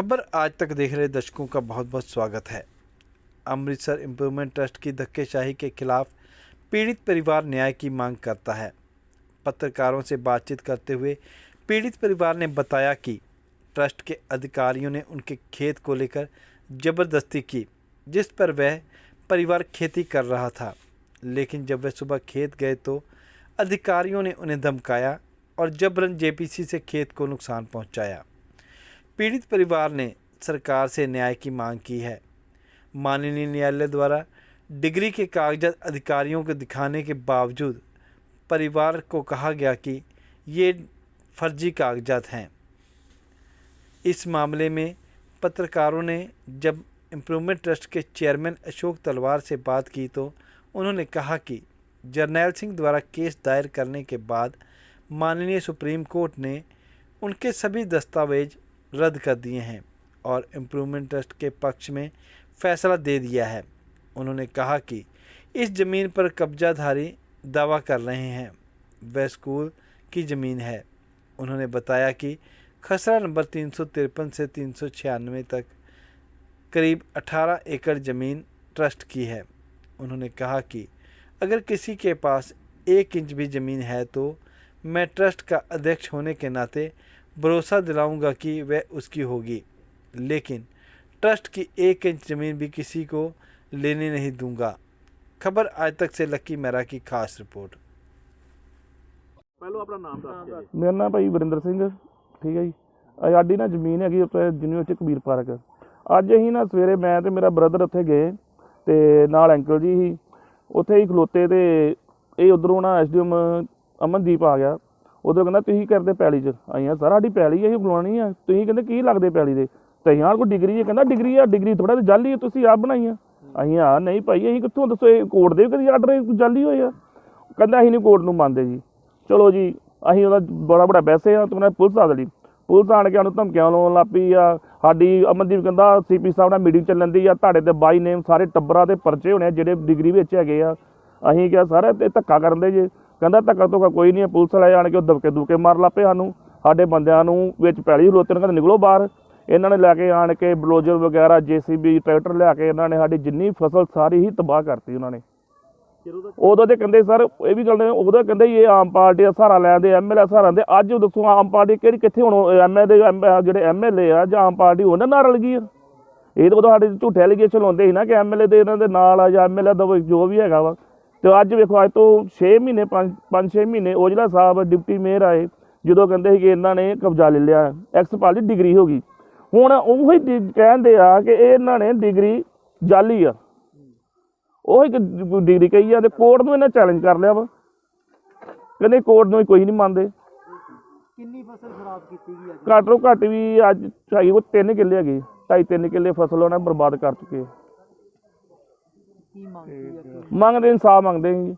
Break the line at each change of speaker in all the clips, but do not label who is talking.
खबर आज तक देख रहे दर्शकों का बहुत बहुत स्वागत है। अमृतसर इम्प्रूवमेंट ट्रस्ट की धक्केशाही के खिलाफ पीड़ित परिवार न्याय की मांग करता है। पत्रकारों से बातचीत करते हुए पीड़ित परिवार ने बताया कि ट्रस्ट के अधिकारियों ने उनके खेत को लेकर ज़बरदस्ती की, जिस पर वह परिवार खेती कर रहा था। लेकिन जब वह सुबह खेत गए तो अधिकारियों ने उन्हें धमकाया और जबरन जेपीसी से खेत को नुकसान पहुँचाया। पीड़ित परिवार ने सरकार से न्याय की मांग की है। माननीय न्यायालय द्वारा डिग्री के कागजात अधिकारियों को दिखाने के बावजूद परिवार को कहा गया कि ये फर्जी कागजात हैं। इस मामले में पत्रकारों ने जब इम्प्रूवमेंट ट्रस्ट के चेयरमैन अशोक तलवार से बात की तो उन्होंने कहा कि जर्नैल सिंह द्वारा केस दायर करने के बाद माननीय सुप्रीम कोर्ट ने उनके सभी दस्तावेज़ रद्द कर दिए हैं और इम्प्रूवमेंट ट्रस्ट के पक्ष में फैसला दे दिया है। उन्होंने कहा कि इस ज़मीन पर कब्जाधारी दावा कर रहे हैं। वह स्कूल की ज़मीन है। उन्होंने बताया कि खसरा नंबर तीन सौ तिरपन से तीन सौ छियानवे तक करीब 18 एकड़ ज़मीन ट्रस्ट की है। उन्होंने कहा कि अगर किसी के पास एक इंच भी ज़मीन है तो मैं ट्रस्ट का अध्यक्ष होने के नाते भरोसा दिलाऊंगा कि वह उसकी होगी लेकिन ट्रस्ट की एक इंच ज़मीन भी किसी को लेने नहीं दूंगा खबर आज तक से लक्की मेरा की खास रिपोर्ट
ਪਹਿਲਾਂ ਆਪਣਾ ਨਾਮ ਦੱਸ ਕੇ ਜੀ
ਮੇਰਾ ਨਾਮ ਭਾਈ ਵਰਿੰਦਰ ਸਿੰਘ ਠੀਕ ਹੈ ਜੀ ਇਹ ਸਾਡੀ ਨਾ ਜ਼ਮੀਨ ਹੈਗੀ ਉੱਥੇ ਯੂਨੀਵਰਸਿਟੀ ਕਬੀਰ ਪਾਰਕ ਅੱਜ ਅਸੀਂ ਨਾ ਸਵੇਰੇ ਮੈਂ ਤੇ ਮੇਰਾ ਬ੍ਰਦਰ ਉੱਥੇ ਗਏ ਤੇ ਨਾਲ ਅੰਕਲ ਜੀ ਸੀ ਉੱਥੇ ਹੀ ਖਲੋਤੇ ਤੇ ਇਹ ਉਧਰੋਂ ਨਾ ਐਸਡੀਐਮ ਅਮਨਦੀਪ ਆ ਗਿਆ ਉਦੋਂ ਕਹਿੰਦਾ ਤੁਸੀਂ ਕਰਦੇ ਪੈਲੀ 'ਚ? ਆਈਆਂ ਸਰ, ਸਾਡੀ ਪੈਲੀ ਅਸੀਂ ਬੁਲਾਉਣੀ ਆ। ਤੁਸੀਂ ਕਹਿੰਦੇ, ਕੀ ਲੱਗਦੇ ਪੈਲੀ ਦੇ? ਤੇ ਯਾਰ ਕੋਈ ਡਿਗਰੀ ਹੈ ਕਹਿੰਦਾ, ਡਿਗਰੀ ਆ, ਡਿਗਰੀ ਥੋੜਾ ਜਿਹਾ ਜਾਲੀ ਹੈ ਤੁਸੀਂ ਆਪ ਆ ਅਸੀਂ ਆ ਨਹੀਂ ਭਾਈ, ਅਸੀਂ ਕਿੱਥੋਂ ਦੱਸੋ, ਇਹ ਕੋਰਟ ਦੇ ਵੀ ਕਦੀ ਆਰਡਰ ਜਾਲੀ ਹੋਏ ਆ? ਕਹਿੰਦਾ, ਅਸੀਂ ਨਹੀਂ ਕੋਰਟ ਨੂੰ ਮੰਨਦੇ ਜੀ। ਚਲੋ ਜੀ, ਅਸੀਂ ਉਹਦਾ ਬੜਾ ਬੜਾ ਪੈਸੇ ਆ ਤੁਮਨੇ ਪੁਲਿਸ ਆ ਲਈ ਪੁਲਿਸ ਆਣ ਕੇ ਉਹਨੂੰ ਧਮਕੀਆਂ ਲਾਉਣ ਲੱਗ ਪਈ ਆ। ਸਾਡੀ ਅਮਨਦੀਪ ਕਹਿੰਦਾ, ਸੀਪੀ ਸਾਹਿਬ ਨਾਲ ਮੀਟਿੰਗ ਚੱਲਣ ਦੀ ਆ। ਤੁਹਾਡੇ ਤੇ ਬਾਈ ਨੇਮ ਸਾਰੇ ਟੱਬਰਾਂ ਦੇ ਪਰਚੇ ਹੋਣੇ ਆ, ਜਿਹੜੇ ਡਿਗਰੀ ਵਿੱਚ ਹੈਗੇ ਆ। ਅਸੀਂ ਕਿਹਾ, ਸਰ, ਇਹ ਧੱਕਾ ਕਰਨ ਦੇ ਜੇ। ਕਹਿੰਦਾ ਧੱਕਾ ਧੁੱਕਾ ਕੋਈ ਨਹੀਂ ਹੈ ਪੁਲਿਸ ਵਾਲੇ ਆਣ ਕੇ ਉਹ ਦਬਕੇ ਦੁਬਕੇ ਮਾਰ ਲੱਗ ਪਏ ਸਾਨੂੰ। ਸਾਡੇ ਬੰਦਿਆਂ ਨੂੰ ਵਿੱਚ ਪੈਲੀ ਖਲੋਤੇ ਨੇ ਕਹਿੰਦੇ ਨਿਕਲੋ ਬਾਹਰ। ਇਹਨਾਂ ਨੇ ਲੈ ਕੇ ਆਣ ਕੇ ਬਲੋਜਰ ਵਗੈਰਾ, ਜੀਸੀਬੀ, ਟਰੈਕਟਰ ਲਿਆ ਕੇ ਇਹਨਾਂ ਨੇ ਸਾਡੀ ਜਿੰਨੀ ਫਸਲ ਸਾਰੀ ਹੀ ਤਬਾਹ ਕਰਤੀ ਉਹਨਾਂ ਨੇ। ਉਦੋਂ ਤੇ ਕਹਿੰਦੇ, ਸਰ, ਇਹ ਵੀ ਗੱਲ ਨੇ ਉਦੋਂ ਕਹਿੰਦੇ ਇਹ ਆਮ ਪਾਰਟੀ ਦਾ ਸਹਾਰਾ ਲੈਂਦੇ ਐਮਐਲਏ ਸਹਾਰਾ ਦੇ। ਅੱਜ ਦੱਸੋ, ਆਮ ਪਾਰਟੀ ਕਿਹੜੀ, ਕਿੱਥੇ ਹੁਣ ਐਮਐਲਏ ਦੇ ਐਮ- ਜਿਹੜੇ ਐਮਐਲਏ ਆ, ਜਾਂ ਆਮ ਪਾਰਟੀ ਉਹਨਾਂ ਨਾਲ ਰਲ ਗਈ ਆ? ਇਹ ਤਾਂ ਉਦੋਂ ਸਾਡੇ ਝੂਠੇ ਐਲੀਗੇਸ਼ਨ ਲਾਉਂਦੇ ਸੀ ਨਾ ਕਿ ਐਮਐਲਏ ਦੇ ਇਹਨਾਂ ਦੇ ਨਾਲ ਆ ਜਾਂ ਐਮਐਲਏ ਦਾ ਜੋ ਵੀ ਹੈਗਾ ਵਾ। ਤੇ ਅੱਜ ਵੇਖੋ ਅੱਜ ਤੋਂ 6 ਮਹੀਨੇ 5 5-6 ਮਹੀਨੇ ਔਜਲਾ ਸਾਹਿਬ ਡਿਪਟੀ ਮੇਅਰ ਆਏ ਜਦੋਂ ਕਹਿੰਦੇ ਸੀ ਕਿ ਇਹਨਾਂ ਨੇ ਕਬਜ਼ਾ ਲੈ ਲਿਆ ਐਕਸਪਾਲ ਦੀ ਡਿਗਰੀ ਹੋ ਗਈ। ਹੁਣ ਉਹੀ ਡਿ- ਕਹਿੰਦੇ ਆ ਕਿ ਇਹ ਇਹਨਾਂ ਨੇ ਡਿਗਰੀ ਜਾਲੀ ਆ। ਉਹ ਇੱਕ ਡਿਗਰੀ ਕਹੀ ਆ ਤੇ ਕੋਰਟ ਨੂੰ ਇਹਨਾਂ ਚੈਲੰਜ ਕਰ ਲਿਆ ਵਾ। ਕਹਿੰਦੇ ਕੋਰਟ ਨੂੰ ਕੋਈ ਨਹੀਂ ਮੰਨਦੇ।
ਕਿੰਨੀ ਫਸਲ ਖਰਾਬ ਕੀਤੀ ਗਈ ਅੱਜ
ਘੱਟ ਘੱਟ ਵੀ ਅੱਜ ਹੈਗੀ ਉਹ 3 ਕਿੱਲੇ ਹੈਗੇ। ਢਾਈ ਤਿੰਨ ਕਿੱਲੇ ਫਸਲ ਉਹਨਾਂ ਬਰਬਾਦ ਕਰ ਚੁੱਕੇ।
ਕੀ ਮੰਗਦੀ ਹੈ
ਮੰਗਦੇ ਇਨਸਾਫ ਮੰਗਦੇ ਜੀ।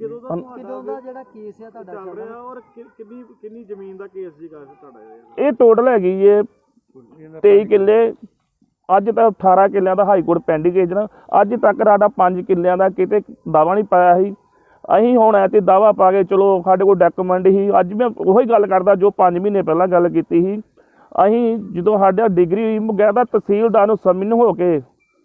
ਕਿਦੋਂ ਦਾ
ਕਿਦੋਂ ਦਾ ਜਿਹੜਾ ਕੇਸ ਹੈ ਤੁਹਾਡਾ
ਚੱਲ ਰਿਹਾ ਔਰ ਕਿ- ਕਿੰਨੀ ਕਿੰਨੀ ਜ਼ਮੀਨ ਦਾ ਕੇਸ ਸੀਗਾ ਤੁਹਾਡਾ ਇਹ?
ਇਹ ਟੋਟਲ ਹੈਗੀ ਏ 23 ਕਿੱਲੇ। ਅੱਜ ਤਾਂ 18 ਕਿੱਲਿਆਂ ਦਾ ਹਾਈ ਕੋਰਟ ਪੈਂਡਿੰਗ ਹੈ ਜਨਾ ਅੱਜ ਤੱਕ ਸਾਡਾ 5 ਕਿੱਲਿਆਂ ਦਾ ਕਿਤੇ ਦਾਵਾ ਨਹੀਂ ਪਾਇਆ ਸੀ। ਅਸੀਂ ਹੁਣ ਐ ਤੇ ਦਾਵਾ ਪਾ ਕੇ ਚਲੋ ਸਾਡੇ ਕੋਲ ਡਾਕੂਮੈਂਟ ਸੀ। ਅੱਜ ਮੈਂ ਉਹੀ ਗੱਲ ਕਰਦਾ ਜੋ 5 ਮਹੀਨੇ ਪਹਿਲਾਂ ਗੱਲ ਕੀਤੀ ਸੀ। ਅਸੀਂ ਜਦੋਂ ਸਾਡਾ ਡਿਗਰੀ ਹੋਈ ਬਗੈਰ ਤਹਿਸੀਲਦਾਰ ਨੂੰ ਸਮਨ ਹੋ ਕੇ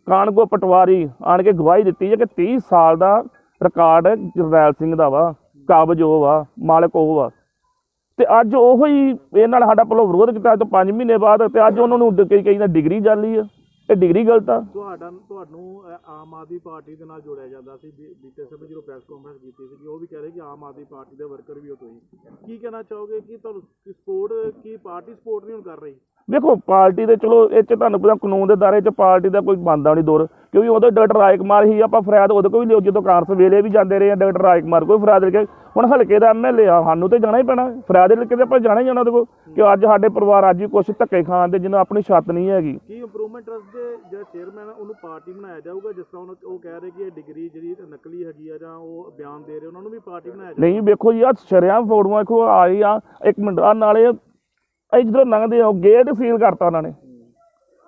ਕਾਨਗੋ ਪਟਵਾਰੀ, ਆਣ ਕੇ ਗਵਾਹੀ ਦਿੱਤੀ ਹੈ ਕਿ 30 ਸਾਲ ਦਾ ਰਿਕਾਰਡ ਜਰਨੈਲ ਸਿੰਘ ਦਾ ਵਾ, ਕਾਬਜ ਉਹ ਵਾ, ਮਾਲਕ ਉਹ ਵਾ। ਤੇ ਅੱਜ ਉਹੋ ਹੀ ਇਹ ਨਾਲ ਸਾਡਾ ਪਹਿਲਾਂ ਵਿਰੋਧ ਕੀਤਾ, ਅੱਜ ਤੋਂ 5 ਮਹੀਨੇ ਬਾਅਦ ਤੇ ਅੱਜ ਉਹਨਾਂ ਨੂੰ ਡ- ਕਈ ਕਈ ਦਾ ਡਿਗਰੀ ਜਾਲੀ ਆ। ਇਹ ਡਿਗਰੀ ਗਲਤ ਆ।
ਤੁਹਾਡਾ ਤੁਹਾਨੂੰ ਆਮ ਆਦਮੀ ਪਾਰਟੀ ਦੇ ਨਾਲ ਜੋੜਿਆ ਜਾਂਦਾ ਸੀ ਬੀ- ਬੀਤੇ ਸਮੇਂ ਜਦੋਂ ਪ੍ਰੈਸ ਕਾਨਫਰੰਸ ਕੀਤੀ ਸੀ ਉਹ ਵੀ ਕਹਿ ਰਹੇ ਕਿ ਆਮ ਆਦਮੀ ਪਾਰਟੀ ਦੇ ਵਰਕਰ ਵੀ ਹੋ ਤੁਸੀਂ। ਕੀ ਕਹਿਣਾ ਚਾਹੋਗੇ ਕਿ ਤੁਹਾਨੂੰ ਸਪੋਰਟ ਕੀ ਪਾਰਟੀ ਸਪੋਰਟ ਨਹੀਂ ਹੁਣ ਕਰ ਰਹੀ?
ਵੇਖੋ ਪਾਰਟੀ ਦੇ ਚਲੋ ਇਹ ਚ ਤੁਹਾਨੂੰ ਪਤਾ ਕਾਨੂੰਨ ਦੇ ਦਾਇਰੇ ਚ ਪਾਰਟੀ ਦਾ ਕੋਈ ਬੰਦਾ ਨਹੀਂ ਦੌਰ। ਕਿਉਂਕਿ ਉਹਦੇ ਡਾਕਟਰ ਰਾਜ ਕੁਮਾਰ ਹੀ ਆਪਾਂ ਫਰਿਆਦ ਉਹਦੇ ਕੋਲ ਵੀ ਲਿਓ ਜਦੋਂ ਕਾਂਗਰਸ ਵੇਲੇ ਵੀ ਜਾਂਦੇ ਰਹੇ ਆ ਡਾਕਟਰ ਰਾਜ ਕੁਮਾਰ ਕੋਈ ਫਰਿਆਦ ਲੈ ਕੇ ਹੁਣ ਹਲਕੇ ਦਾ ਐਮਐਲਏ ਆ ਸਾਨੂੰ ਤੇ ਜਾਣਾ ਹੀ ਪੈਣਾ। ਫਰਿਆਦ ਲੈ ਕੇ ਤੇ ਆਪਾਂ ਜਾਣਾ ਹੀ ਜਾਣਾ ਉਹਦੇ ਕੋਲ ਕਿ ਅੱਜ ਸਾਡੇ ਪਰਿਵਾਰ ਅੱਜ ਵੀ ਕੁਛ ਧੱਕੇ ਖਾਣ ਦੇ ਜਿਹਨਾਂ ਆਪਣੀ ਛੱਤ ਨਹੀਂ ਹੈਗੀ।
ਕੀ ਇੰਪਰੂਵਮੈਂਟ ਟਰਸਟ ਦੇ ਜਿਹੜਾ ਚੇਅਰਮੈਨ ਉਹਨੂੰ ਪਾਰਟੀ ਬਣਾਇਆ ਜਾਊਗਾ ਜਿਸ ਤਰ੍ਹਾਂ ਉਹਨੂੰ- ਉਹ ਕਹਿ ਰਹੇ ਕਿ ਇਹ ਡਿਗਰੀ ਜਿਹੜੀ ਨਕਲੀ ਹੈਗੀ ਆ ਜਾਂ ਉਹ ਬਿਆਨ ਦੇ ਰਹੇ ਉਹਨਾਂ ਨੂੰ ਵੀ ਪਾਰਟੀ ਬਣਾਇਆ ਜਾਊਗਾ?
ਨਹੀਂ ਵੇਖੋ ਜੀ ਆ ਸ਼ਰਿਆਂ ਫੋਟੋਆਂ ਦੇਖੋ ਆਈ ਆ ਇੱਕ ਮਿੰਟ ਆ ਨਾਲੇ ਇਹ ਜਦੋਂ ਲੰਘਦੇ ਆ ਗੇਟ ਸੀਲ ਕਰਤਾ ਉਹਨਾਂ ਨੇ।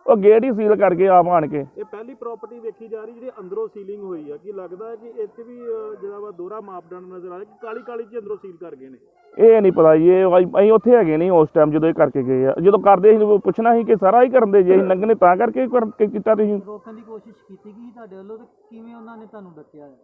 ਉਹ ਗੇਟ ਹੀ ਸੀਲ ਕਰਕੇ ਆਪ ਆਣ ਕੇ।
ਇਹ ਪਹਿਲੀ ਪ੍ਰਾਪਰਟੀ ਵੇਖੀ ਜਾ ਰਹੀ ਜਿਹੜੀ ਅੰਦਰੋਂ ਸੀਲਿੰਗ ਹੋਈ ਆ। ਕੀ ਲੱਗਦਾ ਹੈ ਕਿ ਇੱਥੇ ਵੀ ਅਹ, ਜਿਹੜਾ ਵਾ ਦੋਹਰਾ ਮਾਪਦੰਡ ਨਜ਼ਰ ਆ ਰਿਹਾ ਕਿ ਕਾਲੀ ਕਾਲੀ ਚ ਅੰਦਰੋਂ ਸੀਲ ਕਰ ਗਏ ਨੇ?
ਇਹ ਨਹੀਂ ਪਤਾ ਜੀ ਇਹ ਅਸੀਂ ਅਸੀਂ ਉੱਥੇ ਹੈਗੇ ਨਹੀਂ ਉਸ ਟਾਈਮ ਜਦੋਂ ਇਹ ਕਰਕੇ ਗਏ ਆ। ਜਦੋਂ ਕਰਦੇ ਸੀ ਪੁੱਛਣਾ ਸੀ ਕਿ ਸਾਰਾ ਹੀ ਕਰਨ ਦੇ ਜੇ ਅਸੀਂ ਲੰਘਨੇ ਤਾਂ ਕਰਕੇ ਕਰ- ਕੀ ਕੀਤਾ ਤੁਸੀਂ।
ਰੋਕਣ ਦੀ ਕੋਸ਼ਿਸ਼ ਕੀਤੀ ਗਈ ਤੁਹਾਡੇ ਵੱਲੋਂ ਤੇ ਕਿਵੇਂ ਉਹਨਾਂ ਨੇ ਤੁਹਾਨੂੰ ਡੱਕਿਆ ਹੈ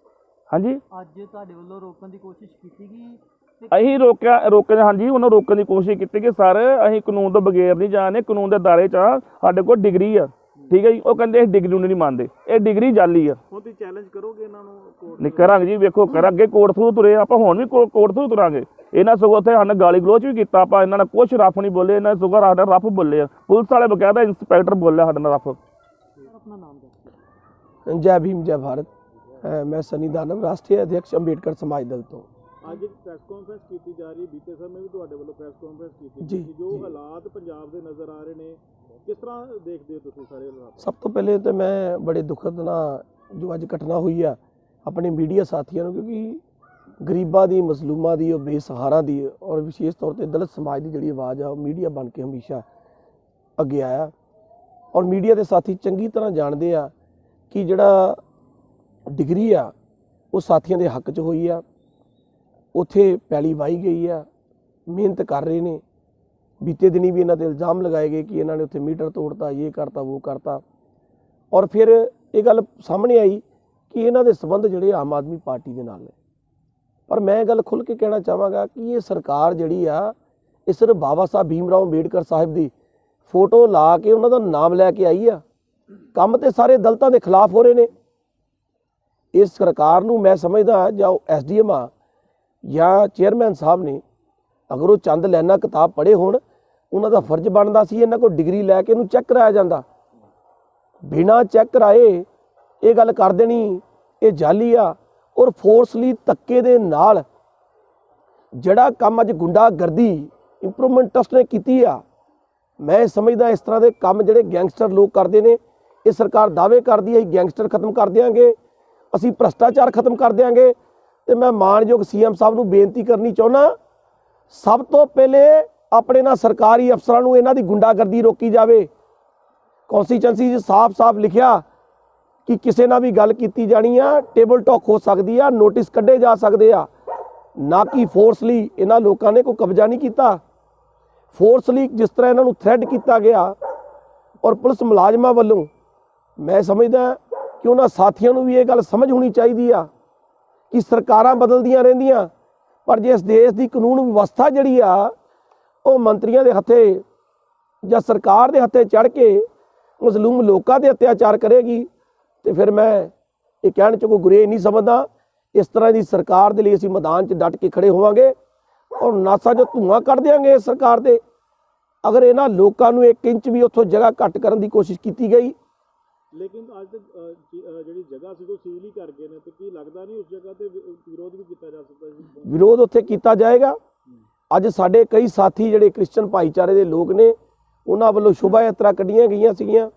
ਹਾਂਜੀ?
ਅੱਜ ਤੁਹਾਡੇ ਵੱਲੋਂ ਰੋਕਣ ਦੀ ਕੋਸ਼ਿਸ਼ ਕੀਤੀ ਗਈ
ਅਸੀਂ ਰੋਕਿਆ ਰੋਕਣ ਹਾਂਜੀ ਉਹਨਾਂ ਰੋਕਣ ਦੀ ਕੋਸ਼ਿਸ਼ ਕੀਤੀ ਕਿ ਸਰ ਅਸੀਂ ਕਾਨੂੰਨ ਤੋਂ ਬਗੈਰ ਨਹੀਂ ਜਾਣੇ ਕਾਨੂੰਨ ਦੇ ਦਾਇਰੇ 'ਚ ਸਾਡੇ ਕੋਲ ਡਿਗਰੀ ਆ ਠੀਕ ਹੈ ਜੀ? ਉਹ ਕਹਿੰਦੇ ਇਹ ਡਿਗਰੀ ਨੂੰ ਨਹੀਂ ਮੰਨਦੇ ਇਹ ਡਿਗਰੀ ਜਾਲੀ ਆ।
ਹੁਣ ਚੈਲੰਜ ਕਰੋਗੇ ਇਹਨਾਂ ਨੂੰ ਕੋਰਟ
ਨਹੀਂ ਕਰਾਂਗੇ ਜੀ ਵੇਖੋ ਕਰ ਅੱਗੇ ਕੋਰਟ ਥਰੂ ਤੁਰੇ ਆਪਾਂ ਹੁਣ ਵੀ ਕੋਰਟ ਥਰੂ ਤੁਰਾਂਗੇ। ਇਹਨਾਂ ਸਗੋਂ ਉੱਥੇ ਹਨ ਗਾਲੀ ਗਲੋਚ ਵੀ ਕੀਤਾ ਆਪਾਂ ਇਹਨਾਂ ਨਾਲ ਕੁਝ ਰਫ ਨਹੀਂ ਬੋਲੇ ਇਹਨਾਂ ਸਗੋਂ ਸਾਡਾ ਰਫ ਬੋਲੇ ਆ। ਪੁਲਿਸ ਵਾਲੇ ਬਕਾਇਦਾ ਇੰਸਪੈਕਟਰ ਬੋਲਿਆ ਸਾਡੇ ਨਾਲ ਰਫ।
ਆਪਣਾ ਨਾਮ ਦੱਸੋ
ਜੈ ਭੀਮ ਜੈ ਭਾਰਤ। ਮੈਂ ਸਨੀ ਦਾਨਵ ਰਾਸ਼ਟਰੀ ਅਧਿਕਸ਼ ਅੰਬੇਡਕਰ ਸਮਾਜ ਦਲ ਤੋਂ।
ਅੱਜ ਪ੍ਰੈਸ ਕਾਨਫਰੰਸ ਕੀਤੀ ਜਾ ਰਹੀ ਬੀਤੇ ਸਮੇਂ ਵੀ ਤੁਹਾਡੇ ਵੱਲੋਂ ਪ੍ਰੈਸ ਕਾਨਫਰੰਸ ਕੀਤੀ ਗਈ ਜੀ। ਹਾਲਾਤ ਪੰਜਾਬ ਦੇ ਨਜ਼ਰ ਆ ਰਹੇ ਨੇ ਕਿਸ ਤਰ੍ਹਾਂ ਦੇਖਦੇ ਹੋ ਤੁਸੀਂ ਸਾਰੇ ਹਾਲਾਤ?
ਸਭ ਤੋਂ ਪਹਿਲੇ ਤਾਂ ਮੈਂ ਬੜੇ ਦੁਖਦ ਨਾਲ ਜੋ ਅੱਜ ਘਟਨਾ ਹੋਈ ਆ ਆਪਣੇ ਮੀਡੀਆ ਸਾਥੀਆਂ ਨੂੰ ਕਿਉਂਕਿ ਗਰੀਬਾਂ ਦੀ ਮਜ਼ਲੂਮਾਂ ਦੀ ਉਹ ਬੇਸਹਾਰਾ ਦੀ ਔਰ ਵਿਸ਼ੇਸ਼ ਤੌਰ ਤੇ ਦਲਿਤ ਸਮਾਜ ਦੀ ਜਿਹੜੀ ਆਵਾਜ਼ ਆ ਉਹ ਮੀਡੀਆ ਬਣ ਕੇ ਹਮੇਸ਼ਾ ਅੱਗੇ ਆਇਆ। ਔਰ ਮੀਡੀਆ ਦੇ ਸਾਥੀ ਚੰਗੀ ਤਰ੍ਹਾਂ ਜਾਣਦੇ ਆ ਕਿ ਜਿਹੜਾ ਡਿਗਰੀ ਆ ਉਹ ਸਾਥੀਆਂ ਦੇ ਹੱਕ 'ਚ ਹੋਈ ਆ। ਉੱਥੇ ਪੈਲੀ ਵਾਈ ਗਈ ਆ, ਮਿਹਨਤ ਕਰ ਰਹੇ ਨੇ। ਬੀਤੇ ਦਿਨੀ ਵੀ ਇਹਨਾਂ ਤੇ ਇਲਜ਼ਾਮ ਲਗਾਏ ਗਏ ਕਿ ਇਹਨਾਂ ਨੇ ਉੱਥੇ ਮੀਟਰ ਤੋੜਤਾ, ਇਹ ਕਰਤਾ, ਉਹ ਕਰਤਾ। ਔਰ ਫਿਰ ਇਹ ਗੱਲ ਸਾਹਮਣੇ ਆਈ ਕਿ ਇਹਨਾਂ ਦੇ ਸਬੰਧ ਜਿਹੜੇ ਆਮ ਆਦਮੀ ਪਾਰਟੀ ਦੇ ਨਾਲ ਨੇ। ਪਰ ਮੈਂ ਇਹ ਗੱਲ ਖੁੱਲ ਕੇ ਕਹਿਣਾ ਚਾਹਾਂਗਾ ਕਿ ਇਹ ਸਰਕਾਰ ਜਿਹੜੀ ਆ, ਇਹ ਸਿਰਫ ਬਾਬਾ ਸਾਹਿਬ ਭੀਮ ਰਾਓ ਅੰਬੇਡਕਰ ਸਾਹਿਬ ਦੀ ਫੋਟੋ ਲਾ ਕੇ ਉਹਨਾਂ ਦਾ ਨਾਮ ਲੈ ਕੇ ਆਈ ਆ। ਕੰਮ ਤੇ ਸਾਰੇ ਦਲਤਾਂ ਦੇ ਖਿਲਾਫ ਹੋ ਰਹੇ ਨੇ। ਇਸ ਸਰਕਾਰ ਨੂੰ ਮੈਂ ਸਮਝਦਾ ਜਾਂ ਐਸਡੀਐਮ ਆ ਜਾਂ ਚੇਅਰਮੈਨ ਸਾਹਿਬ ਨੇ, ਅਗਰ ਉਹ ਚੰਦ ਲੈਣਾ ਕਿਤਾਬ ਪੜ੍ਹੇ ਹੋਣ, ਉਹਨਾਂ ਦਾ ਫਰਜ਼ ਬਣਦਾ ਸੀ ਇਹਨਾਂ ਕੋਲ ਡਿਗਰੀ ਲੈ ਕੇ ਇਹਨੂੰ ਚੈੱਕ ਕਰਾਇਆ ਜਾਂਦਾ। ਬਿਨਾ ਚੈੱਕ ਕਰਾਏ ਇਹ ਗੱਲ ਕਰ ਦੇਣੀ, ਇਹ ਜਾਲੀ ਆ ਔਰ ਫੋਰਸਲੀ ਧੱਕੇ ਦੇ ਨਾਲ ਜਿਹੜਾ ਕੰਮ ਅੱਜ ਗੁੰਡਾਗਰਦੀ ਇੰਪਰੂਵਮੈਂਟ ਟਰਸਟ ਨੇ ਕੀਤੀ ਆ, ਮੈਂ ਸਮਝਦਾ ਇਸ ਤਰ੍ਹਾਂ ਦੇ ਕੰਮ ਜਿਹੜੇ ਗੈਂਗਸਟਰ ਲੋਕ ਕਰਦੇ ਨੇ, ਇਹ ਸਰਕਾਰ ਦਾਅਵੇ ਕਰਦੀ ਹੈ ਗੈਂਗਸਟਰ ਖਤਮ ਕਰ ਦਿਆਂਗੇ, ਅਸੀਂ ਭ੍ਰਸ਼ਟਾਚਾਰ ਖਤਮ ਕਰ ਦਿਆਂਗੇ ਤੇ ਮੈਂ ਮਾਨਯੋਗ ਸੀਐਮ ਸਾਹਿਬ ਨੂੰ ਬੇਨਤੀ ਕਰਨੀ ਚਾਹੁੰਦਾ ਸਭ ਤੋਂ ਪਹਿਲੇ ਆਪਣੇ ਨਾਲ ਸਰਕਾਰੀ ਅਫਸਰਾਂ ਨੂੰ ਇਹਨਾਂ ਦੀ ਗੁੰਡਾਗਰਦੀ ਰੋਕੀ ਜਾਵੇ। ਕਨਸਟੀਚੁਐਂਸੀ 'ਚ ਸਾਫ਼-ਸਾਫ਼ ਲਿਖਿਆ ਕਿ ਕਿਸੇ ਨਾਲ ਵੀ ਗੱਲ ਕੀਤੀ ਜਾਣੀ ਆ ਟੇਬਲ ਟਾਕ ਹੋ ਸਕਦੀ ਆ ਨੋਟਿਸ ਕੱਢੇ ਜਾ ਸਕਦੇ ਆ। ਨਾ ਕਿ ਫੋਰਸਲੀ ਇਹਨਾਂ ਲੋਕਾਂ ਨੇ ਕੋਈ ਕਬਜ਼ਾ ਨਹੀਂ ਕੀਤਾ। ਫੋਰਸਲੀ ਜਿਸ ਤਰ੍ਹਾਂ ਇਹਨਾਂ ਨੂੰ ਥ੍ਰੈਡ ਕੀਤਾ ਗਿਆ ਔਰ ਪੁਲਿਸ ਮੁਲਾਜ਼ਮਾਂ ਵੱਲੋਂ, ਮੈਂ ਸਮਝਦਾ ਕਿ ਉਹਨਾਂ ਸਾਥੀਆਂ ਨੂੰ ਵੀ ਇਹ ਗੱਲ ਸਮਝ ਹੋਣੀ ਚਾਹੀਦੀ ਆ। ਕਿ ਸਰਕਾਰਾਂ ਬਦਲਦੀਆਂ ਰਹਿੰਦੀਆਂ। ਪਰ ਜੇ ਇਸ ਦੇਸ਼ ਦੀ ਕਾਨੂੰਨ ਵਿਵਸਥਾ ਜਿਹੜੀ ਆ, ਉਹ ਮੰਤਰੀਆਂ ਦੇ ਹੱਥੇ ਜਾਂ ਸਰਕਾਰ ਦੇ ਹੱਥੇ ਚੜ ਕੇ ਮਜ਼ਲੂਮ ਲੋਕਾਂ ਦੇ ਅਤਿਆਚਾਰ ਕਰੇਗੀ, ਤੇ ਫਿਰ ਮੈਂ ਇਹ ਕਹਿਣ ਚ ਕੋਈ ਗੁਰੇਜ਼ ਨਹੀਂ ਸਮਝਦਾ, ਇਸ ਤਰ੍ਹਾਂ ਦੀ ਸਰਕਾਰ ਦੇ ਲਈ ਅਸੀਂ ਮੈਦਾਨ 'ਚ ਡਟ ਕੇ ਖੜੇ ਹੋਵਾਂਗੇ ਔਰ ਨਾਸਾ ਜੋ ਧੂਆਂ ਕੱਢ ਦਿਆਂਗੇ ਇਸ ਸਰਕਾਰ ਦੇ ਅਗਰ ਇਹਨਾਂ ਲੋਕਾਂ ਨੂੰ 1 ਇੰਚ ਵੀ ਉੱਥੋਂ ਜਗ੍ਹਾ ਘੱਟ ਕਰਨ ਦੀ ਕੋਸ਼ਿਸ਼ ਕੀਤੀ ਗਈ
ਲੇਕਿਨ ਅੱਜ ਤੱਕ ਜਿਹੜੀ ਜਗ੍ਹਾ ਸੀ ਉਹ ਸੀਲ ਹੀ ਕਰ ਗਏ ਨੇ ਤੇ ਕੀ ਲੱਗਦਾ ਨਹੀਂ ਉਸ ਜਗ੍ਹਾ ਤੇ ਵਿਰੋਧ ਵੀ ਕੀਤਾ ਜਾ ਸਕਦਾ ਸੀ
ਵਿਰੋਧ ਉੱਥੇ ਕੀਤਾ ਜਾਏਗਾ। ਅੱਜ ਸਾਡੇ ਕਈ ਸਾਥੀ ਜਿਹੜੇ ਕ੍ਰਿਸਚਨ ਭਾਈਚਾਰੇ ਦੇ ਲੋਕ ਨੇ ਉਹਨਾਂ ਵੱਲੋਂ ਸ਼ੋਭਾ ਯਾਤਰਾ ਕੱਢੀਆਂ ਗਈਆਂ ਸੀਗੀਆਂ।